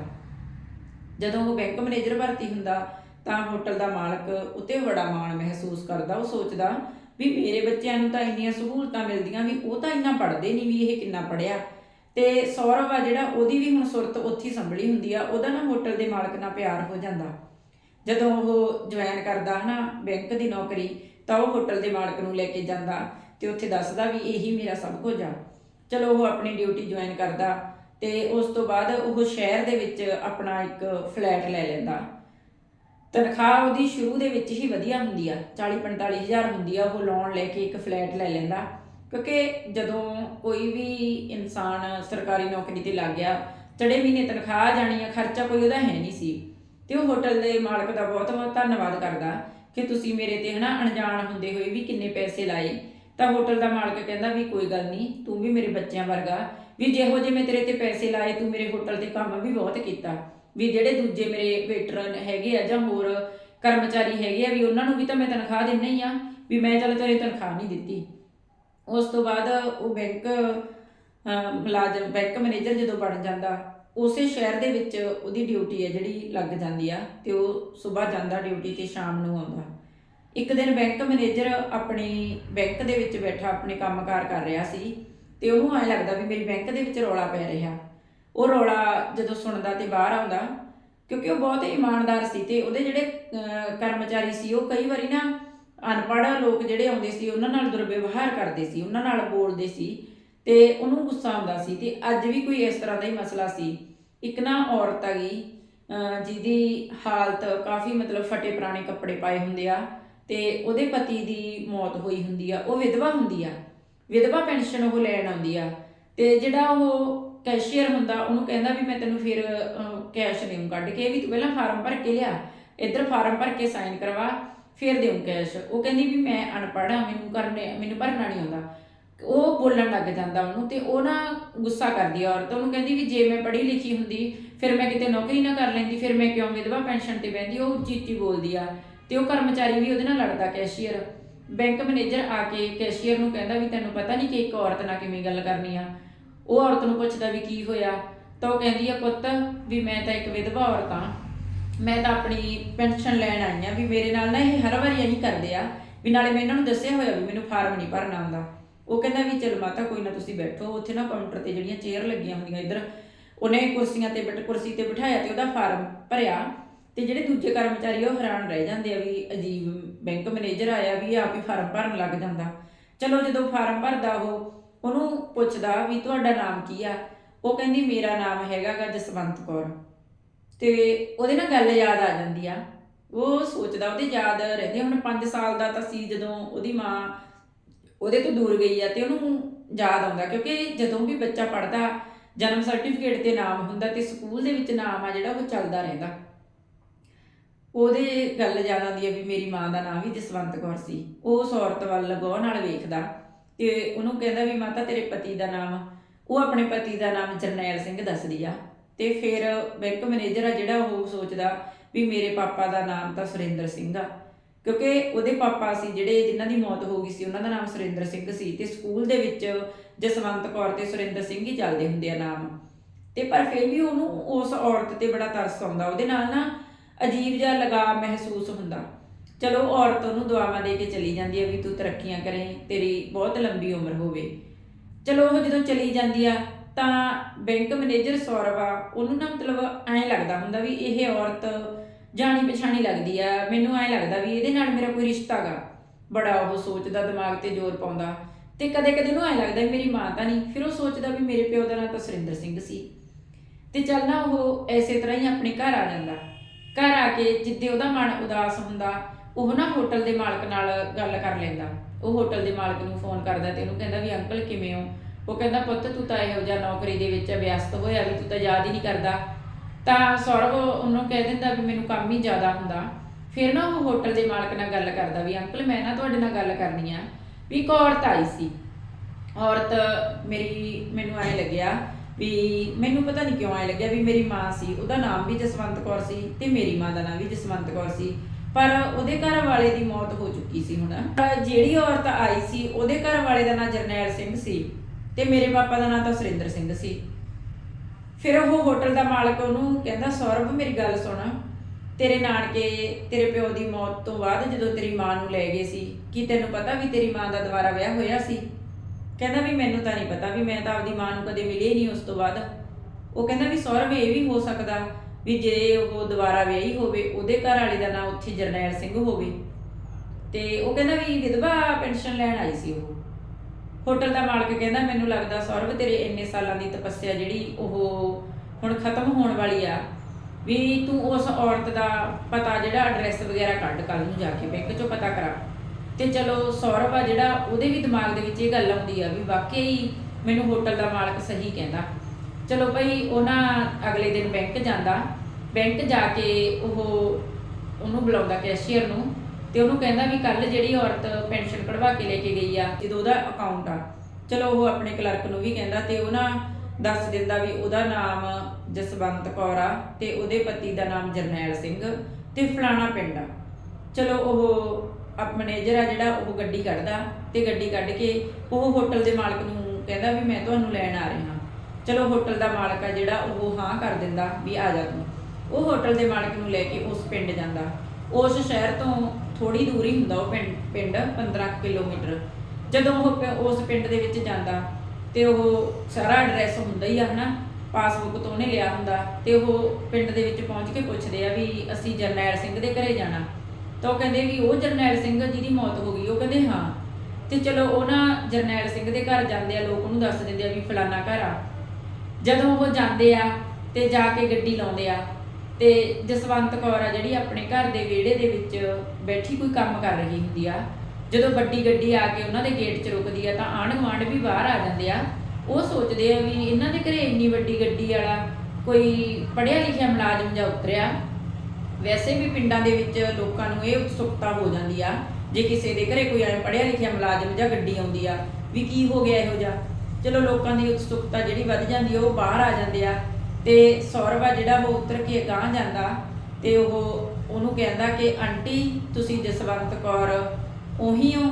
ਜਦੋਂ ਉਹ ਬੈਂਕ ਮੈਨੇਜਰ ਭਰਤੀ ਹੁੰਦਾ ਤਾਂ ਹੋਟਲ ਦਾ ਮਾਲਕ ਉਤੇ ਬੜਾ ਮਾਣ ਮਹਿਸੂਸ ਕਰਦਾ, ਉਹ ਸੋਚਦਾ ਵੀ ਮੇਰੇ ਬੱਚਿਆਂ ਨੂੰ ਤਾਂ ਇੰਨੀਆਂ ਸਹੂਲਤਾਂ ਮਿਲਦੀਆਂ ਵੀ ਉਹ ਤਾਂ ਇੰਨਾ ਪੜ੍ਹਦੇ ਨਹੀਂ ਵੀ ਇਹ ਕਿੰਨਾ ਪੜਿਆ ਤੇ ਸੌਰਵ ਆ ਜਿਹੜਾ ਉਹਦੀ ਵੀ ਹੁਣ ਸੁਰਤ ਉੱਥੇ ਸੰਭਲੀ ਹੁੰਦੀ ਆ, ਉਹਦਾ ਨਾ ਹੋਟਲ ਦੇ ਮਾਲਕ ਨਾਲ ਪਿਆਰ ਹੋ ਜਾਂਦਾ। ਜਦੋਂ ਉਹ ਜੁਆਇਨ ਕਰਦਾ ਹਨਾ, ਬੈਂਕ ਦੀ ਨੌਕਰੀ, ਤਾਂ ਉਹ ਹੋਟਲ ਦੇ ਮਾਲਕ ਨੂੰ ਲੈ ਕੇ ਜਾਂਦਾ ਤੇ ਉੱਥੇ ਦੱਸਦਾ ਵੀ ਇਹੀ ਮੇਰਾ ਸਭ ਕੁਝ ਆ। ਚਲੋ ਉਹ ਆਪਣੀ ਡਿਊਟੀ ਜੁਆਇਨ ਕਰਦਾ ਤੇ ਉਸ ਤੋਂ ਬਾਅਦ ਉਹ ਸ਼ਹਿਰ ਦੇ ਵਿੱਚ ਆਪਣਾ ਇੱਕ ਫਲੈਟ ਲੈ ਲੈਂਦਾ। ਤਨਖਾਹ ਉਹਦੀ ਸ਼ੁਰੂ ਦੇ ਵਿੱਚ ਹੀ ਵਧੀਆ ਹੁੰਦੀ ਆ 40 45 ਹਜ਼ਾਰ ਹੁੰਦੀ ਆ, ਉਹ ਲੋਨ ਲੈ ਕੇ ਇੱਕ ਫਲੈਟ ਲੈ ਲੈਂਦਾ। ਕਿਉਂਕਿ ਜਦੋਂ ਕੋਈ ਵੀ ਇਨਸਾਨ ਸਰਕਾਰੀ ਨੌਕਰੀ ਤੇ ਲੱਗ ਗਿਆ ਚੜੇ ਮਹੀਨੇ ਤਨਖਾਹ ਜਾਣੀ ਆ, ਖਰਚਾ ਕੋਈ ਉਹਦਾ ਹੈ ਨਹੀਂ ਸੀ। ਤੇ ਉਹ ਹੋਟਲ ਦੇ ਮਾਲਕ ਦਾ ਬਹੁਤ ਬਹੁਤ ਧੰਨਵਾਦ ਕਰਦਾ ਕਿ ਤੁਸੀਂ ਮੇਰੇ ਤੇ ਹਨਾ ਅਣਜਾਣ ਹੁੰਦੇ ਹੋਏ ਵੀ ਕਿੰਨੇ ਪੈਸੇ ਲਾਏ। ਤਾਂ ਹੋਟਲ ਦਾ ਮਾਲਕ ਕਹਿੰਦਾ ਵੀ ਕੋਈ ਗੱਲ ਨਹੀਂ, ਤੂੰ ਵੀ ਮੇਰੇ ਬੱਚਿਆਂ ਵਰਗਾ। ਵੀ ਜਿਹੋ ਜਿਹੇ ਮੈਂ ਤੇਰੇ ਤੇ ਪੈਸੇ ਲਾਏ, ਤੂੰ ਮੇਰੇ ਹੋਟਲ ਤੇ ਕੰਮ ਵੀ ਬਹੁਤ ਕੀਤਾ। ਵੀ ਜਿਹੜੇ ਦੂਜੇ ਮੇਰੇ ਵੇਟਰ ਹੈਗੇ ਆ ਜਾਂ ਹੋਰ ਕਰਮਚਾਰੀ ਹੈਗੇ ਆ, ਵੀ ਉਹਨਾਂ ਨੂੰ ਵੀ ਤਾਂ ਮੈਂ ਤਨਖਾਹ ਦਿੰਨਾ ਹੀ ਆ, ਵੀ ਮੈਂ ਚੱਲ ਤੇਰੇ ਤਨਖਾਹ ਨਹੀਂ ਦਿੱਤੀ। ਉਸ ਤੋਂ ਬਾਅਦ ਉਹ ਬੈਂਕ ਮੁਲਾਜ਼ਮ, ਬੈਂਕ ਮੈਨੇਜਰ ਜਦੋਂ ਬਣ ਜਾਂਦਾ ਉਸੇ ਸ਼ਹਿਰ ਦੇ ਵਿੱਚ ਉਹਦੀ ਡਿਊਟੀ ਹੈ ਜਿਹੜੀ ਲੱਗ ਜਾਂਦੀ ਆ ਤੇ ਉਹ ਸਵੇਰ ਜਾਂਦਾ ਡਿਊਟੀ ਤੇ ਸ਼ਾਮ ਨੂੰ ਆਉਂਦਾ। ਇੱਕ ਦਿਨ ਬੈਂਕ ਮੈਨੇਜਰ ਆਪਣੀ ਬੈਂਕ ਦੇ ਵਿੱਚ ਬੈਠਾ, ਆਪਣੇ ਕੰਮਕਾਰ ਕਰ ਰਿਹਾ ਸੀ ਤੇ ਉਹਨੂੰ ਐ ਲੱਗਦਾ ਵੀ ਮੇਰੀ ਬੈਂਕ ਦੇ ਵਿੱਚ ਰੌਲਾ ਪੈ ਰਿਹਾ। ਉਹ ਰੌਲਾ ਜਦੋਂ ਸੁਣਦਾ ਤੇ ਬਾਹਰ ਆਉਂਦਾ, ਕਿਉਂਕਿ ਉਹ ਬਹੁਤ ਇਮਾਨਦਾਰ ਸੀ ਤੇ ਉਹਦੇ ਜਿਹੜੇ ਕਰਮਚਾਰੀ ਸੀ, ਉਹ ਕਈ ਵਾਰੀ ਨਾ ਅਨਪੜ੍ਹ ਲੋਕ ਜਿਹੜੇ ਆਉਂਦੇ ਸੀ, ਉਹਨਾਂ ਨਾਲ ਦੁਰਵਿਵਹਾਰ ਕਰਦੇ ਸੀ, ਉਹਨਾਂ ਨਾਲ ਬੋਲਦੇ ਸੀ। ਤੇ ਉਹਨੂੰ ਗੁੱਸਾ ਆਉਂਦਾ ਸੀ ਤੇ ਅੱਜ ਵੀ ਕੋਈ ਇਸ ਤਰ੍ਹਾਂ ਦਾ ਹੀ ਮਸਲਾ ਸੀ। ਇੱਕ ਨਾ ਔਰਤ ਆ ਗਈ ਜਿਹਦੀ ਹਾਲਤ ਕਾਫੀ ਮਤਲਬ ਫਟੇ ਪੁਰਾਣੇ ਕੱਪੜੇ ਪਾਏ ਹੁੰਦੇ ਆ ਤੇ ਉਹਦੇ ਪਤੀ ਦੀ ਮੌਤ ਹੋਈ ਹੁੰਦੀ ਆ, ਉਹ ਵਿਧਵਾ ਹੁੰਦੀ ਆ, ਵਿਧਵਾ ਪੈਨਸ਼ਨ ਉਹ ਲੈਣ ਆਉਂਦੀ ਆ ਤੇ ਜਿਹੜਾ ਉਹ ਕੈਸ਼ੀਅਰ ਹੁੰਦਾ, ਉਹਨੂੰ ਕਹਿੰਦਾ ਵੀ ਮੈਂ ਤੈਨੂੰ ਫਿਰ ਕੈਸ਼ ਦੇਉਂ ਕੱਢ ਕੇ, ਵੀ ਤੂੰ ਪਹਿਲਾਂ ਫਾਰਮ ਭਰ ਕੇ ਲਿਆ, ਇੱਧਰ ਫਾਰਮ ਭਰ ਕੇ ਸਾਈਨ ਕਰਵਾ, ਫਿਰ ਦੇਉਂ ਕੈਸ਼। ਉਹ ਕਹਿੰਦੀ ਵੀ ਮੈਂ ਅਨਪੜ੍ਹ ਆ, ਮੈਨੂੰ ਕਰਨੇ, ਮੈਨੂੰ ਭਰਨਾ ਨਹੀਂ ਆਉਂਦਾ। ਉਹ ਬੋਲਣ ਲੱਗ ਜਾਂਦਾ ਉਹਨੂੰ ਤੇ ਉਹ ਨਾ ਗੁੱਸਾ ਕਰਦੀ ਆ ਔਰਤ। ਉਹਨੂੰ ਕਹਿੰਦੀ ਵੀ ਜੇ ਮੈਂ ਪੜ੍ਹੀ ਲਿਖੀ ਹੁੰਦੀ, ਫਿਰ ਮੈਂ ਕਿਤੇ ਨੌਕਰੀ ਨਾ ਕਰ ਲੈਂਦੀ, ਫਿਰ ਮੈਂ ਕਿਉਂ ਵਿਧਵਾ ਪੈਨਸ਼ਨ ਤੇ ਬੈਂਦੀ ਉਹ ਉੱਚੀ ਉੱਚੀ ਬੋਲਦੀ ਆ। ਤੇ ਉਹ ਕਰਮਚਾਰੀ ਵੀ ਉਹਦੇ ਨਾਲ ਲੜਦਾ, ਕੈਸ਼ੀਅਰ। ਬੈਂਕ ਮੈਨੇਜਰ ਆ ਕੇ ਕੈਸ਼ੀਅਰ ਨੂੰ ਕਹਿੰਦਾ ਵੀ ਤੈਨੂੰ ਪਤਾ ਨਹੀਂ ਕਿ ਇੱਕ ਔਰਤ ਨਾਲ ਕਿਵੇਂ ਗੱਲ ਕਰਨੀ ਆ। ਉਹ ਔਰਤ ਨੂੰ ਪੁੱਛਦਾ ਵੀ ਕੀ ਹੋਇਆ? ਤਾਂ ਉਹ ਕਹਿੰਦੀ ਆ, ਪੁੱਤ, ਵੀ ਮੈਂ ਤਾਂ ਇੱਕ ਵਿਧਵਾ ਔਰਤ ਆ ਮੈਂ ਤਾਂ ਆਪਣੀ ਪੈਨਸ਼ਨ ਲੈਣ ਆਈ ਆ ਵੀ ਮੇਰੇ ਨਾਲ ਨਾ ਇਹ ਹਰ ਵਾਰੀ ਇਹੀ ਕਰਦੇ ਆ। ਵੀ ਨਾਲੇ ਮੈਂ ਇਹਨਾਂ ਨੂੰ ਦੱਸਿਆ ਹੋਇਆ ਵੀ ਮੈਨੂੰ ਫਾਰਮ ਨਹੀਂ ਭਰਨਾ ਆਉਂਦਾ। ਉਹ ਕਹਿੰਦਾ ਵੀ ਚਲ ਮਾਤਾ ਕੋਈ ਨਾ ਤੁਸੀਂ ਬੈਠੋ, ਉੱਥੇ ਨਾ ਕਾਊਂਟਰ ਤੇ ਜਿਹੜੀਆਂ ਚੇਅਰ ਲੱਗੀਆਂ ਹੁੰਦੀਆਂ ਇੱਧਰ, ਉਹਨੇ ਕੁਰਸੀਆਂ ਤੇ ਬੈਠ, ਕੁਰਸੀ ਤੇ ਬਿਠਾਇਆ ਤੇ ਉਹਦਾ ਫਾਰਮ ਭਰਿਆ ਤੇ ਜਿਹੜੇ ਦੂਜੇ ਕਰਮਚਾਰੀ ਉਹ ਹੈਰਾਨ ਰਹਿ ਜਾਂਦੇ ਆ ਵੀ ਅਜੀਬ ਬੈਂਕ ਮੈਨੇਜਰ ਆਇਆ ਵੀ ਆਪ ਹੀ ਫਾਰਮ ਭਰਨ ਲੱਗ ਜਾਂਦਾ। ਚਲੋ ਜਦੋਂ ਫਾਰਮ ਭਰਦਾ ਉਹ, ਉਹਨੂੰ ਪੁੱਛਦਾ ਵੀ ਤੁਹਾਡਾ ਨਾਮ ਕੀ ਆ? ਉਹ ਕਹਿੰਦੀ ਮੇਰਾ ਨਾਮ ਹੈਗਾ ਜਸਵੰਤ ਕੌਰ। ਤੇ ਉਹਦੇ ਨਾਲ ਗੱਲ ਯਾਦ ਆ ਜਾਂਦੀ ਆ। ਉਹ ਸੋਚਦਾ ਉਹਦੇ ਯਾਦ ਰਹਿੰਦੇ ਹੁਣ 5 ਸਾਲ ਦਾ ਤਾਂ ਸੀ ਜਦੋਂ ਉਹਦੀ ਮਾਂ ਉਹਦੇ ਤੋਂ ਦੂਰ ਗਈ ਆ ਤੇ ਉਹਨੂੰ ਯਾਦ ਆਉਂਦਾ, ਕਿਉਂਕਿ ਜਦੋਂ ਵੀ ਬੱਚਾ ਪੜਦਾ ਜਨਮ ਸਰਟੀਫਿਕੇਟ ਤੇ ਨਾਮ ਹੁੰਦਾ ਤੇ ਸਕੂਲ ਦੇ ਵਿੱਚ ਨਾਮ ਆ ਜਿਹੜਾ, ਉਹ ਚੱਲਦਾ ਰਹਿੰਦਾ। ਉਹਦੇ ਗੱਲ ਯਾਦ ਆਉਂਦੀ ਹੈ ਵੀ ਮੇਰੀ ਮਾਂ ਦਾ ਨਾਮ ਵੀ ਜਸਵੰਤ ਕੌਰ ਸੀ। ਉਹ ਉਸ ਔਰਤ ਵੱਲ ਗੌਰ ਨਾਲ ਵੇਖਦਾ ਤੇ ਉਹਨੂੰ ਕਹਿੰਦਾ ਵੀ, ਮਾਤਾ, ਤੇਰੇ ਪਤੀ ਦਾ ਨਾਮ, ਉਹ ਆਪਣੇ ਪਤੀ ਦਾ ਨਾਮ ਜਰਨੈਲ ਸਿੰਘ ਦੱਸਦੀ ਆ। ਤੇ ਫਿਰ ਬੈਂਕ ਮੈਨੇਜਰ ਆ ਜਿਹੜਾ, ਉਹ ਸੋਚਦਾ ਵੀ ਮੇਰੇ ਪਾਪਾ ਦਾ ਨਾਮ ਤਾਂ ਸੁਰਿੰਦਰ ਸਿੰਘ ਆ। ਕਿਉਂਕਿ ਉਹਦੇ ਪਾਪਾ ਸੀ ਜਿਹੜੇ ਜਿਨ੍ਹਾਂ ਦੀ ਮੌਤ ਹੋ ਗਈ ਸੀ, ਉਹਨਾਂ ਦਾ ਨਾਮ ਸੁਰਿੰਦਰ ਸਿੰਘ ਸੀ ਤੇ ਸਕੂਲ ਦੇ ਵਿੱਚ ਜਸਵੰਤ ਕੌਰ ਤੇ ਸੁਰਿੰਦਰ ਸਿੰਘ ਹੀ ਚੱਲਦੇ ਹੁੰਦੇ ਆ ਨਾਮ। ਤੇ ਪਰ ਫਿਰ ਵੀ ਉਹਨੂੰ ਉਸ ਔਰਤ ਤੇ ਬੜਾ ਤਰਸ ਆਉਂਦਾ, ਉਹਦੇ ਨਾਲ ਨਾ ਅਜੀਬ ਜਿਹਾ ਲਗਾਅ ਮਹਿਸੂਸ ਹੁੰਦਾ। ਚਲੋ ਔਰਤ ਉਹਨੂੰ ਦੁਆਵਾਂ ਦੇ ਕੇ ਚਲੀ ਜਾਂਦੀ ਹੈ ਵੀ ਤੂੰ ਤਰੱਕੀਆਂ ਕਰੇ, ਤੇਰੀ ਬਹੁਤ ਲੰਬੀ ਉਮਰ ਹੋਵੇ। ਚਲੋ ਉਹ ਜਦੋਂ ਚਲੀ ਜਾਂਦੀ ਆ, ਤਾਂ ਬੈਂਕ ਮੈਨੇਜਰ ਸੌਰਵ ਆ ਉਹਨੂੰ ਨਾ ਮਤਲਬ ਐਂ ਲੱਗਦਾ ਹੁੰਦਾ ਵੀ ਇਹ ਔਰਤ ਜਾਣੀ ਪਛਾਣੀ ਲੱਗਦੀ ਆ। ਮੈਨੂੰ ਐਂ ਲੱਗਦਾ ਵੀ ਇਹਦੇ ਨਾਲ ਮੇਰਾ ਕੋਈ ਰਿਸ਼ਤਾ ਗਾ। ਬੜਾ ਉਹ ਸੋਚਦਾ, ਦਿਮਾਗ ਤੇ ਜ਼ੋਰ ਪਾਉਂਦਾ। ਤੇ ਕਦੇ ਕਦੇ ਨੂੰ ਐਂ ਲੱਗਦਾ ਵੀ ਮੇਰੀ ਮਾਂ ਤਾਂ ਨਹੀਂ। ਫਿਰ ਉਹ ਸੋਚਦਾ ਵੀ ਮੇਰੇ ਪਿਓ ਦਾ ਨਾਂ ਤਾਂ ਸੁਰਿੰਦਰ ਸਿੰਘ ਸੀ। ਤੇ ਚੱਲ ਨਾ ਉਹ ਐਸੇ ਤਰ੍ਹਾਂ ਹੀ ਆਪਣੇ ਘਰ ਆ ਜਾਂਦਾ। ਘਰ ਆ ਕੇ ਜਿੱਦੇ ਉਹਦਾ ਮਨ ਉਦਾਸ ਹੁੰਦਾ, ਉਹ ਨਾ ਹੋਟਲ ਦੇ ਮਾਲਕ ਨਾਲ ਗੱਲ ਕਰ ਲੈਂਦਾ। ਉਹ ਹੋਟਲ ਦੇ ਮਾਲਕ ਨੂੰ ਫੋਨ ਕਰਦਾ ਤੇ ਉਹਨੂੰ ਕਹਿੰਦਾ ਵੀ, ਅੰਕਲ, ਕਿਵੇਂ ਹੋ? ਉਹ ਕਹਿੰਦਾ, ਪੁੱਤ, ਤੂੰ ਤਾਂ ਇਹੋ ਜਿਹਾ ਨੌਕਰੀ ਦੇ ਵਿੱਚ ਵਿਅਸਤ ਹੋਇਆ ਵੀ ਤੂੰ ਤਾਂ ਯਾਦ ਹੀ ਨਹੀਂ ਕਰਦਾ। ਤਾਂ ਸੌਰਵ ਉਹਨੂੰ ਕਹਿ ਦਿੰਦਾ ਵੀ ਮੈਨੂੰ ਕੰਮ ਹੀ ਜ਼ਿਆਦਾ ਹੁੰਦਾ। ਫਿਰ ਨਾ ਉਹ ਹੋਟਲ ਦੇ ਮਾਲਕ ਨਾਲ ਗੱਲ ਕਰਦਾ ਵੀ, ਅੰਕਲ, ਮੈਂ ਨਾ ਤੁਹਾਡੇ ਨਾਲ ਗੱਲ ਕਰਨੀ ਆ ਵੀ ਇੱਕ ਔਰਤ ਆਈ ਸੀ। ਔਰਤ ਮੇਰੀ, ਮੈਨੂੰ ਐ ਲੱਗਿਆ ਵੀ ਮੈਨੂੰ ਪਤਾ ਨਹੀਂ ਕਿਉਂ ਐ ਲੱਗਿਆ ਵੀ ਮੇਰੀ ਮਾਂ ਸੀ। ਉਹਦਾ ਨਾਮ ਵੀ ਜਸਵੰਤ ਕੌਰ ਸੀ ਤੇ ਮੇਰੀ ਮਾਂ ਦਾ ਨਾਮ ਵੀ ਜਸਵੰਤ ਕੌਰ ਸੀ। ਪਰ ਉਹਦੇ ਘਰ ਵਾਲੇ ਦੀ ਮੌਤ ਹੋ ਚੁੱਕੀ ਸੀ ਹੁਣ। ਜਿਹੜੀ ਔਰਤ ਆਈ ਸੀ, ਉਹਦੇ ਘਰ ਵਾਲੇ ਦਾ ਨਾਮ ਜਰਨੈਲ ਸਿੰਘ ਸੀ ਤੇ ਮੇਰੇ ਪਾਪਾ ਦਾ ਨਾਮ ਤਾਂ ਸੁਰਿੰਦਰ ਸਿੰਘ ਸੀ। ਫਿਰ ਉਹ ਹੋਟਲ ਦਾ ਮਾਲਕ ਉਹਨੂੰ ਕਹਿੰਦਾ ਸੌਰਭ ਮੇਰੀ ਗੱਲ ਸੁਣ। ਤੇਰੇ ਨਾਨਕੇ, ਤੇਰੇ ਪਿਓ ਦੀ ਮੌਤ ਤੋਂ ਬਾਅਦ ਜਦੋਂ ਤੇਰੀ ਮਾਂ ਨੂੰ ਲੈ ਗਏ ਸੀ, ਕੀ ਤੈਨੂੰ ਪਤਾ ਵੀ ਤੇਰੀ ਮਾਂ ਦਾ ਦੁਬਾਰਾ ਵਿਆਹ ਹੋਇਆ ਸੀ? ਕਹਿੰਦਾ, ਵੀ ਮੈਨੂੰ ਤਾਂ ਨਹੀਂ ਪਤਾ ਵੀ ਮੈਂ ਤਾਂ ਆਪਦੀ ਮਾਂ ਨੂੰ ਕਦੇ ਮਿਲੇ ਨਹੀਂ ਉਸ ਤੋਂ ਬਾਅਦ। ਉਹ ਕਹਿੰਦਾ, ਵੀ ਸੌਰਵ, ਇਹ ਵੀ ਹੋ ਸਕਦਾ ਵੀ ਜੇ ਉਹ ਦੁਬਾਰਾ ਵਿਆਹੀ ਹੋਵੇ, ਉਹਦੇ ਘਰ ਵਾਲੇ ਦਾ ਨਾਂ ਉੱਥੇ ਜਰਨੈਲ ਸਿੰਘ ਹੋਵੇ। ਤੇ ਉਹ ਕਹਿੰਦਾ ਵੀ ਵਿਧਵਾ ਪੈਨਸ਼ਨ ਲੈਣ ਆਈ ਸੀ ਉਹ। ਹੋਟਲ ਦਾ ਮਾਲਕ ਕਹਿੰਦਾ, ਮੈਨੂੰ ਲੱਗਦਾ ਸੌਰਵ, ਤੇਰੇ ਇੰਨੇ ਸਾਲਾਂ ਦੀ ਤਪੱਸਿਆ ਜਿਹੜੀ ਉਹ ਹੁਣ ਖਤਮ ਹੋਣ ਵਾਲੀ ਆ, ਵੀ ਤੂੰ ਉਸ ਔਰਤ ਦਾ ਪਤਾ ਜਿਹੜਾ ਐਡਰੈਸ ਵਗੈਰਾ ਕੱਢ ਕੱਲ ਨੂੰ ਜਾ ਕੇ ਬੈਂਕ 'ਚੋਂ ਪਤਾ ਕਰਾ। ਤੇ ਚਲੋ, ਸੌਰਵ ਆ ਜਿਹੜਾ, ਉਹਦੇ ਵੀ ਦਿਮਾਗ ਦੇ ਵਿੱਚ ਇਹ ਗੱਲ ਆਉਂਦੀ ਆ ਵੀ ਵਾਕਈ ਮੈਨੂੰ ਹੋਟਲ ਦਾ ਮਾਲਕ ਸਹੀ ਕਹਿੰਦਾ। ਚਲੋ ਭਾਈ ਉਹਨਾਂ ਅਗਲੇ ਦਿਨ ਬੈਂਕ ਜਾਂਦਾ। ਬੈਂਕ ਜਾ ਕੇ ਉਹ ਉਹਨੂੰ ਬੁਲਾਉਂਦਾ ਕੈਸ਼ੀਅਰ ਨੂੰ ਤੇ ਉਹਨੂੰ ਕਹਿੰਦਾ ਵੀ ਕੱਲ ਜਿਹੜੀ ਔਰਤ ਪੈਨਸ਼ਨ ਕਢਵਾ ਕੇ ਲੈ ਕੇ ਗਈ ਆ, ਜਦੋਂ ਉਹਦਾ ਅਕਾਊਂਟ ਆ। ਚਲੋ ਉਹ ਆਪਣੇ ਕਲਰਕ ਨੂੰ ਵੀ ਕਹਿੰਦਾ ਤੇ ਉਹ ਨਾ ਦੱਸ ਦਿੰਦਾ ਵੀ ਉਹਦਾ ਨਾਮ ਜਸਵੰਤ ਕੌਰ ਆ ਤੇ ਉਹਦੇ ਪਤੀ ਦਾ ਨਾਮ ਜਰਨੈਲ ਸਿੰਘ ਤੇ ਫਲਾਣਾ ਪਿੰਡ ਆ। ਚਲੋ ਉਹ ਆਪ ਮੈਨੇਜਰ ਆ ਜਿਹੜਾ ਉਹ ਗੱਡੀ ਕੱਢਦਾ ਤੇ ਗੱਡੀ ਕੱਢ ਕੇ ਉਹ ਹੋਟਲ ਦੇ ਮਾਲਕ ਨੂੰ ਕਹਿੰਦਾ ਵੀ ਮੈਂ ਤੁਹਾਨੂੰ ਲੈਣ ਆ ਰਿਹਾ। ਚਲੋ ਹੋਟਲ ਦਾ ਮਾਲਕ ਆ ਜਿਹੜਾ ਉਹ ਹਾਂ ਕਰ ਦਿੰਦਾ ਵੀ ਆ ਜਾ ਤੂੰ। ਉਹ ਹੋਟਲ ਦੇ ਮਾਲਕ ਨੂੰ ਲੈ ਕੇ ਉਸ ਪਿੰਡ ਜਾਂਦਾ। ਉਸ ਸ਼ਹਿਰ ਤੋਂ ਥੋੜੀ ਦੂਰ ਹੀ ਹੁੰਦਾ ਉਹ ਪਿੰਡ ਪਿੰਡ 15 ਕਿਲੋਮੀਟਰ। ਜਦੋਂ ਉਹ ਪ- ਉਸ ਪਿੰਡ ਦੇ ਵਿੱਚ ਜਾਂਦਾ, ਤੇ ਉਹ ਸਾਰਾ ਐਡਰੈਸ ਹੁੰਦਾ ਹੀ ਆ, ਹਨਾ? ਪਾਸਬੁੱਕ ਤੋਂ ਉਹਨੇ ਲਿਆ ਹੁੰਦਾ, ਤੇ ਉਹ ਪਿੰਡ ਦੇ ਵਿੱਚ ਪਹੁੰਚ ਕੇ ਪੁੱਛਦੇ ਆ ਵੀ ਅਸੀਂ ਜਰਨੈਲ ਸਿੰਘ ਦੇ ਘਰੇ ਜਾਣਾ। ਤਾਂ ਉਹ ਕਹਿੰਦੇ ਵੀ ਉਹ ਜਰਨੈਲ ਸਿੰਘ ਜਿਹਦੀ ਮੌਤ ਹੋ ਗਈ, ਉਹ ਕਹਿੰਦੇ ਹਾਂ। ਤੇ ਚਲੋ ਉਹ ਨਾ ਜਰਨੈਲ ਸਿੰਘ ਦੇ ਘਰ ਜਾਂਦੇ ਆ, ਲੋਕ ਉਹਨੂੰ ਦੱਸ ਦਿੰਦੇ ਆ ਵੀ ਫਲਾਨਾ ਘਰ ਆ। ਜਦੋਂ ਉਹ ਜਾਂਦੇ ਆ, ਤੇ ਜਾ ਕੇ ਗੱਡੀ ਲਾਉਂਦੇ ਆ ਤੇ ਜਸਵੰਤ ਕੌਰ ਆ ਜਿਹੜੀ ਆਪਣੇ ਘਰ ਦੇ ਵਿਹੜੇ ਦੇ ਵਿੱਚ ਬੈਠੀ ਕੋਈ ਕੰਮ ਕਰ ਰਹੀ ਹੁੰਦੀ ਆ। ਜਦੋਂ ਵੱਡੀ ਗੱਡੀ ਆ ਕੇ ਉਹਨਾਂ ਦੇ ਗੇਟ 'ਚ ਰੁਕਦੀ ਆ ਤਾਂ ਆਂਢ ਗੁਆਂਢ ਵੀ ਬਾਹਰ ਆ ਜਾਂਦੇ ਆ। ਉਹ ਸੋਚਦੇ ਆ ਵੀ ਇਹਨਾਂ ਦੇ ਘਰੇ ਇੰਨੀ ਵੱਡੀ ਗੱਡੀ ਵਾਲਾ ਕੋਈ ਪੜ੍ਹਿਆ ਲਿਖਿਆ ਮੁਲਾਜ਼ਮ ਜਾਂ ਉਤਰਿਆ। ਵੈਸੇ ਵੀ ਪਿੰਡਾਂ ਦੇ ਵਿੱਚ ਲੋਕਾਂ ਨੂੰ ਇਹ ਉਤਸੁਕਤਾ ਹੋ ਜਾਂਦੀ ਆ, ਜੇ ਕਿਸੇ ਦੇ ਘਰੇ ਕੋਈ ਐ ਪੜ੍ਹਿਆ ਲਿਖਿਆ ਮੁਲਾਜ਼ਮ ਜਾਂ ਗੱਡੀ ਆਉਂਦੀ ਆ, ਵੀ ਕੀ ਹੋ ਗਿਆ ਇਹੋ ਜਿਹਾ। ਚਲੋ ਲੋਕਾਂ ਦੀ ਉਤਸੁਕਤਾ ਜਿਹੜੀ ਵੱਧ ਜਾਂਦੀ ਆ, ਉਹ ਬਾਹਰ ਆ ਜਾਂਦੇ ਆ। ਤੇ ਸੌਰਵ ਆ ਜਿਹੜਾ ਉਹ ਉਤਰ ਕੇ ਗਾਂਹ ਜਾਂਦਾ ਤੇ ਉਹ ਉਹਨੂੰ ਕਹਿੰਦਾ ਕਿ ਆਂਟੀ, ਤੁਸੀਂ ਜਸਵੰਤ ਕੌਰ ਉਹੀ ਹੋ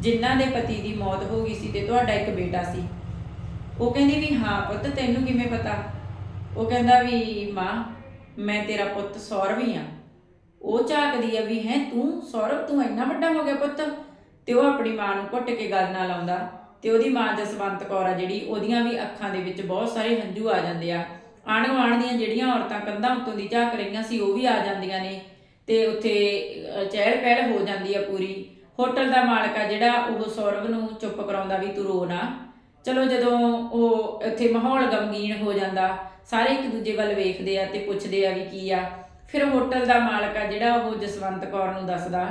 ਜਿਨ੍ਹਾਂ ਦੇ ਪਤੀ ਦੀ ਮੌਤ ਹੋ ਗਈ ਸੀ ਤੇ ਤੁਹਾਡਾ ਇੱਕ ਬੇਟਾ ਸੀ। ਉਹ ਕਹਿੰਦੀ ਵੀ ਹਾਂ ਪੁੱਤ, ਤੈਨੂੰ ਕਿਵੇਂ ਪਤਾ? ਉਹ ਕਹਿੰਦਾ ਵੀ ਮਾਂ, ਮੈਂ ਤੇਰਾ ਪੁੱਤ ਸੌਰਵ ਹੀ ਆ। ਉਹ ਝਾਕਦੀ ਆ ਵੀ ਹੈ, ਤੂੰ ਸੌਰਵ, ਤੂੰ ਇੰਨਾ ਵੱਡਾ ਹੋ ਗਿਆ ਪੁੱਤ। ਤੇ ਉਹ ਆਪਣੀ ਮਾਂ ਨੂੰ ਘੁੱਟ ਕੇ ਗੱਲ ਨਾਲ ਆਉਂਦਾ ਤੇ ਉਹਦੀ ਮਾਂ ਜਸਵੰਤ ਕੌਰ ਆ ਜਿਹੜੀ, ਉਹਦੀਆਂ ਵੀ ਅੱਖਾਂ ਦੇ ਵਿੱਚ ਬਹੁਤ ਸਾਰੇ ਹੰਝੂ ਆ ਜਾਂਦੇ ਆ। ਆਣ ਗੁਆਂਢ ਦੀਆਂ ਜਿਹੜੀਆਂ ਔਰਤਾਂ ਕੰਧਾਂ ਉੱਤੋਂ ਦੀ ਝਾਕ ਰਹੀਆਂ ਸੀ, ਉਹ ਵੀ ਆ ਜਾਂਦੀਆਂ ਨੇ। ਤੇ ਉੱਥੇ ਚਹਿਲ ਪਹਿਲ ਹੋ ਜਾਂਦੀ ਆ ਪੂਰੀ। ਹੋਟਲ ਦਾ ਮਾਲਕ ਆ ਜਿਹੜਾ, ਉਹ ਸੌਰਵ ਨੂੰ ਚੁੱਪ ਕਰਾਉਂਦਾ ਵੀ ਤੂੰ ਰੋ ਨਾ। ਚਲੋ ਜਦੋਂ ਉਹ ਇੱਥੇ ਮਾਹੌਲ ਗਮਗੀਨ ਹੋ ਜਾਂਦਾ, ਸਾਰੇ ਇੱਕ ਦੂਜੇ ਵੱਲ ਵੇਖਦੇ ਆ ਤੇ ਪੁੱਛਦੇ ਆ ਵੀ ਕੀ ਆ। ਫਿਰ ਹੋਟਲ ਦਾ ਮਾਲਕ ਆ ਜਿਹੜਾ, ਉਹ ਜਸਵੰਤ ਕੌਰ ਨੂੰ ਦੱਸਦਾ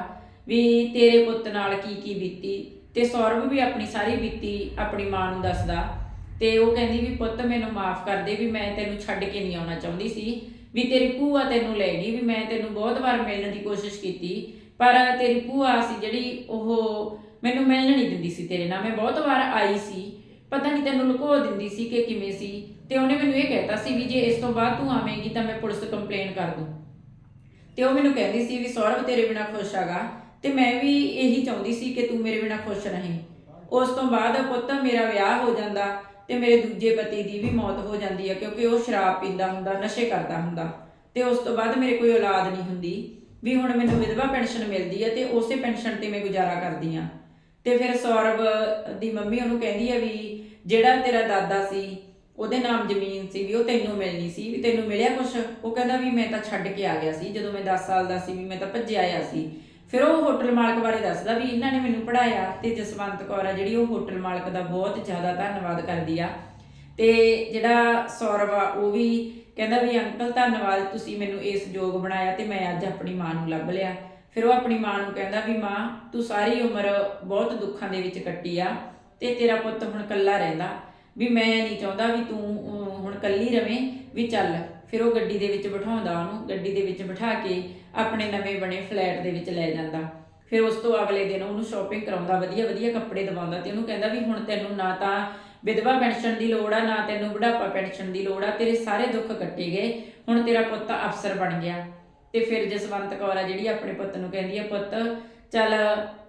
ਵੀ ਤੇਰੇ ਪੁੱਤ ਨਾਲ ਕੀ ਕੀ ਬੀਤੀ। ਤੇ ਸੌਰਵ ਵੀ ਆਪਣੀ ਸਾਰੀ ਬੀਤੀ ਆਪਣੀ ਮਾਂ ਨੂੰ ਦੱਸਦਾ ਤੇ ਉਹ ਕਹਿੰਦੀ ਵੀ ਪੁੱਤ ਮੈਨੂੰ ਮਾਫ ਕਰ ਦੇ ਵੀ ਮੈਂ ਤੈਨੂੰ ਛੱਡ ਕੇ ਨਹੀਂ ਆਉਣਾ ਚਾਹੁੰਦੀ ਸੀ, ਵੀ ਤੇਰੀ ਭੂਆ ਤੈਨੂੰ ਲੈ ਗਈ, ਵੀ ਮੈਂ ਤੈਨੂੰ ਬਹੁਤ ਵਾਰ ਮਿਲਣ ਦੀ ਕੋਸ਼ਿਸ਼ ਕੀਤੀ, ਪਰ ਤੇਰੀ ਭੂਆ ਸੀ ਜਿਹੜੀ ਉਹ ਮੈਨੂੰ ਮਿਲਣ ਨਹੀਂ ਦਿੰਦੀ ਸੀ ਤੇਰੇ ਨਾਲ। ਮੈਂ ਬਹੁਤ ਵਾਰ ਆਈ ਸੀ, ਪਤਾ ਨਹੀਂ ਤੈਨੂੰ ਲੁਕੋ ਦਿੰਦੀ ਸੀ ਕਿ ਕਿਵੇਂ ਸੀ, ਤੇ ਉਹਨੇ ਮੈਨੂੰ ਇਹ ਕਹਿਤਾ ਸੀ ਵੀ ਜੇ ਇਸ ਤੋਂ ਬਾਅਦ ਤੂੰ ਆਵੇਂਗੀ ਤਾਂ ਮੈਂ ਪੁਲਿਸ ਕੰਪਲੇਨ ਕਰ ਦੂੰ। ਤੇ ਉਹ ਮੈਨੂੰ ਕਹਿੰਦੀ ਸੀ ਵੀ ਸੌਰਵ ਤੇਰੇ ਬਿਨਾ ਖੁਸ਼ ਹੈਗਾ, ਤੇ ਮੈਂ ਵੀ ਇਹੀ ਚਾਹੁੰਦੀ ਸੀ ਕਿ ਤੂੰ ਮੇਰੇ ਬਿਨਾ ਖੁਸ਼ ਰਹੇ। ਉਸ ਤੋਂ ਬਾਅਦ ਪੁੱਤ ਮੇਰਾ ਵਿਆਹ ਹੋ ਜਾਂਦਾ ਤੇ ਮੇਰੇ ਦੂਜੇ ਪਤੀ ਦੀ ਵੀ ਮੌਤ ਹੋ ਜਾਂਦੀ ਹੈ ਕਿਉਂਕਿ ਉਹ ਸ਼ਰਾਬ ਪੀਂਦਾ ਹੁੰਦਾ, ਨਸ਼ੇ ਕਰਦਾ ਹੁੰਦਾ। ਤੇ ਉਸ ਤੋਂ ਬਾਅਦ ਮੇਰੇ ਕੋਈ ਔਲਾਦ ਨਹੀਂ ਹੁੰਦੀ। ਵੀ ਹੁਣ ਮੈਨੂੰ ਵਿਧਵਾ ਪੈਨਸ਼ਨ ਮਿਲਦੀ ਹੈ ਤੇ ਉਸੇ ਪੈਨਸ਼ਨ ਤੇ ਮੈਂ ਗੁਜ਼ਾਰਾ ਕਰਦੀ ਆ। ਤੇ ਫਿਰ ਸੌਰਵ ਦੀ ਮੰਮੀ ਉਹਨੂੰ ਕਹਿੰਦੀ ਹੈ ਵੀ ਜਿਹੜਾ ਤੇਰਾ ਦਾਦਾ ਸੀ, ਉਹਦੇ ਨਾਮ ਜ਼ਮੀਨ ਸੀ, ਵੀ ਉਹ ਤੈਨੂੰ ਮਿਲਣੀ ਸੀ, ਵੀ ਤੈਨੂੰ ਮਿਲਿਆ ਕੁਛ? ਉਹ ਕਹਿੰਦਾ ਵੀ ਮੈਂ ਤਾਂ ਛੱਡ ਕੇ ਆ ਗਿਆ ਸੀ। ਜਦੋਂ ਮੈਂ 10 ਸਾਲ ਦਾ ਸੀ ਵੀ ਮੈਂ ਤਾਂ ਭੱਜਿਆ ਆਇਆ ਸੀ। ਫਿਰ ਉਹ ਹੋਟਲ ਮਾਲਕ ਬਾਰੇ ਦੱਸਦਾ ਵੀ ਇਹਨਾਂ ਨੇ ਮੈਨੂੰ ਪੜਾਇਆ ਤੇ ਜਸਵੰਤ ਕੌਰ ਆ ਜਿਹੜੀ ਉਹ ਹੋਟਲ ਮਾਲਕ ਦਾ ਬਹੁਤ ਜ਼ਿਆਦਾ ਧੰਨਵਾਦ ਕਰਦੀ ਆ। ਤੇ ਜਿਹੜਾ ਸੌਰਵ ਆ, ਉਹ ਵੀ ਕਹਿੰਦਾ ਵੀ ਅੰਕਲ ਧੰਨਵਾਦ ਤੁਸੀਂ ਮੈਨੂੰ ਇਸ ਯੋਗ ਬਣਾਇਆ ਤੇ ਮੈਂ ਅੱਜ ਆਪਣੀ ਮਾਂ ਨੂੰ ਲੱਭ ਲਿਆ। ਫਿਰ ਉਹ ਆਪਣੀ ਮਾਂ ਨੂੰ ਕਹਿੰਦਾ ਵੀ ਮਾਂ, ਤੂੰ ਸਾਰੀ ਉਮਰ ਬਹੁਤ ਦੁੱਖਾਂ ਦੇ ਵਿੱਚ ਕੱਟੀ ਆ ਤੇ ਤੇਰਾ ਪੁੱਤ ਹੁਣ ਕੱਲਾ ਰਹਿੰਦਾ। ਵੀ ਮੈਂ ਨਹੀਂ ਚਾਹੁੰਦਾ ਵੀ ਤੂੰ ਹੁਣ ਕੱਲੀ ਰਵੇਂ, ਵੀ ਚੱਲ। ਫਿਰ ਉਹ ਗੱਡੀ ਦੇ ਵਿੱਚ ਬਿਠਾਉਂਦਾ ਉਹਨੂੰ, ਗੱਡੀ ਦੇ ਵਿੱਚ ਬਿਠਾ ਕੇ ਆਪਣੇ ਨਵੇਂ ਬਣੇ ਫਲੈਟ ਦੇ ਵਿੱਚ ਲੈ ਜਾਂਦਾ। ਫਿਰ ਉਸ ਤੋਂ ਅਗਲੇ ਦਿਨ ਉਹਨੂੰ ਸ਼ਾਪਿੰਗ ਕਰਾਉਂਦਾ, ਵਧੀਆ ਵਧੀਆ ਕੱਪੜੇ ਦਿਵਾਉਂਦਾ ਤੇ ਉਹਨੂੰ ਕਹਿੰਦਾ ਵੀ ਹੁਣ ਤੈਨੂੰ ਨਾ ਤਾਂ ਵਿਧਵਾ ਪੈਨਸ਼ਨ ਦੀ ਲੋੜ ਆ, ਨਾ ਤੈਨੂੰ ਬੁਢਾਪਾ ਪੈਨਸ਼ਨ ਦੀ ਲੋੜ ਆ, ਤੇਰੇ ਸਾਰੇ ਦੁੱਖ ਕੱਟੇ ਗਏ, ਹੁਣ ਤੇਰਾ ਪੁੱਤ ਅਫਸਰ ਬਣ ਗਿਆ। ਤੇ ਫਿਰ ਜਸਵੰਤ ਕੌਰ ਆ ਜਿਹੜੀ ਆਪਣੇ ਪੁੱਤ ਨੂੰ ਕਹਿੰਦੀ ਆ, ਪੁੱਤ, ਚੱਲ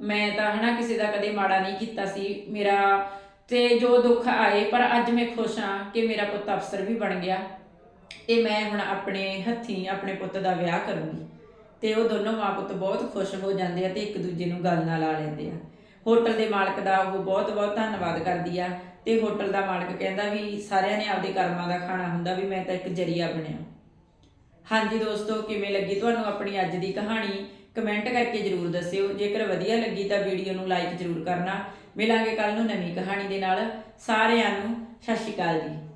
ਮੈਂ ਤਾਂ ਹਨਾ ਕਿਸੇ ਦਾ ਕਦੇ ਮਾੜਾ ਨਹੀਂ ਕੀਤਾ ਸੀ, ਮੇਰਾ ਤੇ ਜੋ ਦੁੱਖ ਆਏ, ਪਰ ਅੱਜ ਮੈਂ ਖੁਸ਼ ਹਾਂ ਕਿ ਮੇਰਾ ਪੁੱਤ ਅਫਸਰ ਵੀ ਬਣ ਗਿਆ। ਤੇ ਮੈਂ ਹੁਣ ਆਪਣੇ ਹੱਥੀਂ ਆਪਣੇ ਪੁੱਤ ਦਾ ਵਿਆਹ ਕਰੂੰਗੀ। ਤੇ ਉਹ ਦੋਨੋਂ ਮਾਂ ਪੁੱਤ ਬਹੁਤ ਖੁਸ਼ ਹੋ ਜਾਂਦੇ ਆ ਤੇ ਇੱਕ ਦੂਜੇ ਨੂੰ ਗੱਲ ਨਾਲ ਲਾ ਲੈਂਦੇ ਆ। ਹੋਟਲ ਦੇ ਮਾਲਕ ਦਾ ਉਹ ਬਹੁਤ ਬਹੁਤ ਧੰਨਵਾਦ ਕਰਦੀ ਆ ਤੇ ਹੋਟਲ ਦਾ ਮਾਲਕ ਕਹਿੰਦਾ ਵੀ ਸਾਰਿਆਂ ਨੇ ਆਪਦੇ ਕਰਮਾਂ ਦਾ ਖਾਣਾ ਹੁੰਦਾ ਵੀ ਮੈਂ ਤਾਂ ਇੱਕ ਜਰੀਆ ਬਣਿਆ। ਹਾਂਜੀ ਦੋਸਤੋ, ਕਿਵੇਂ ਲੱਗੀ ਤੁਹਾਨੂੰ ਆਪਣੀ ਅੱਜ ਦੀ ਕਹਾਣੀ? ਕਮੈਂਟ ਕਰਕੇ ਜਰੂਰ ਦੱਸਿਓ। ਜੇਕਰ ਵਧੀਆ ਲੱਗੀ ਤਾਂ ਵੀਡੀਓ ਨੂੰ ਲਾਈਕ ਜਰੂਰ ਕਰਨਾ। ਮਿਲਾਂਗੇ ਕੱਲ ਨੂੰ ਨਵੀਂ ਕਹਾਣੀ ਦੇ ਨਾਲ। ਸਾਰਿਆਂ ਨੂੰ ਸਤਿ ਸ਼੍ਰੀ ਅਕਾਲ ਜੀ।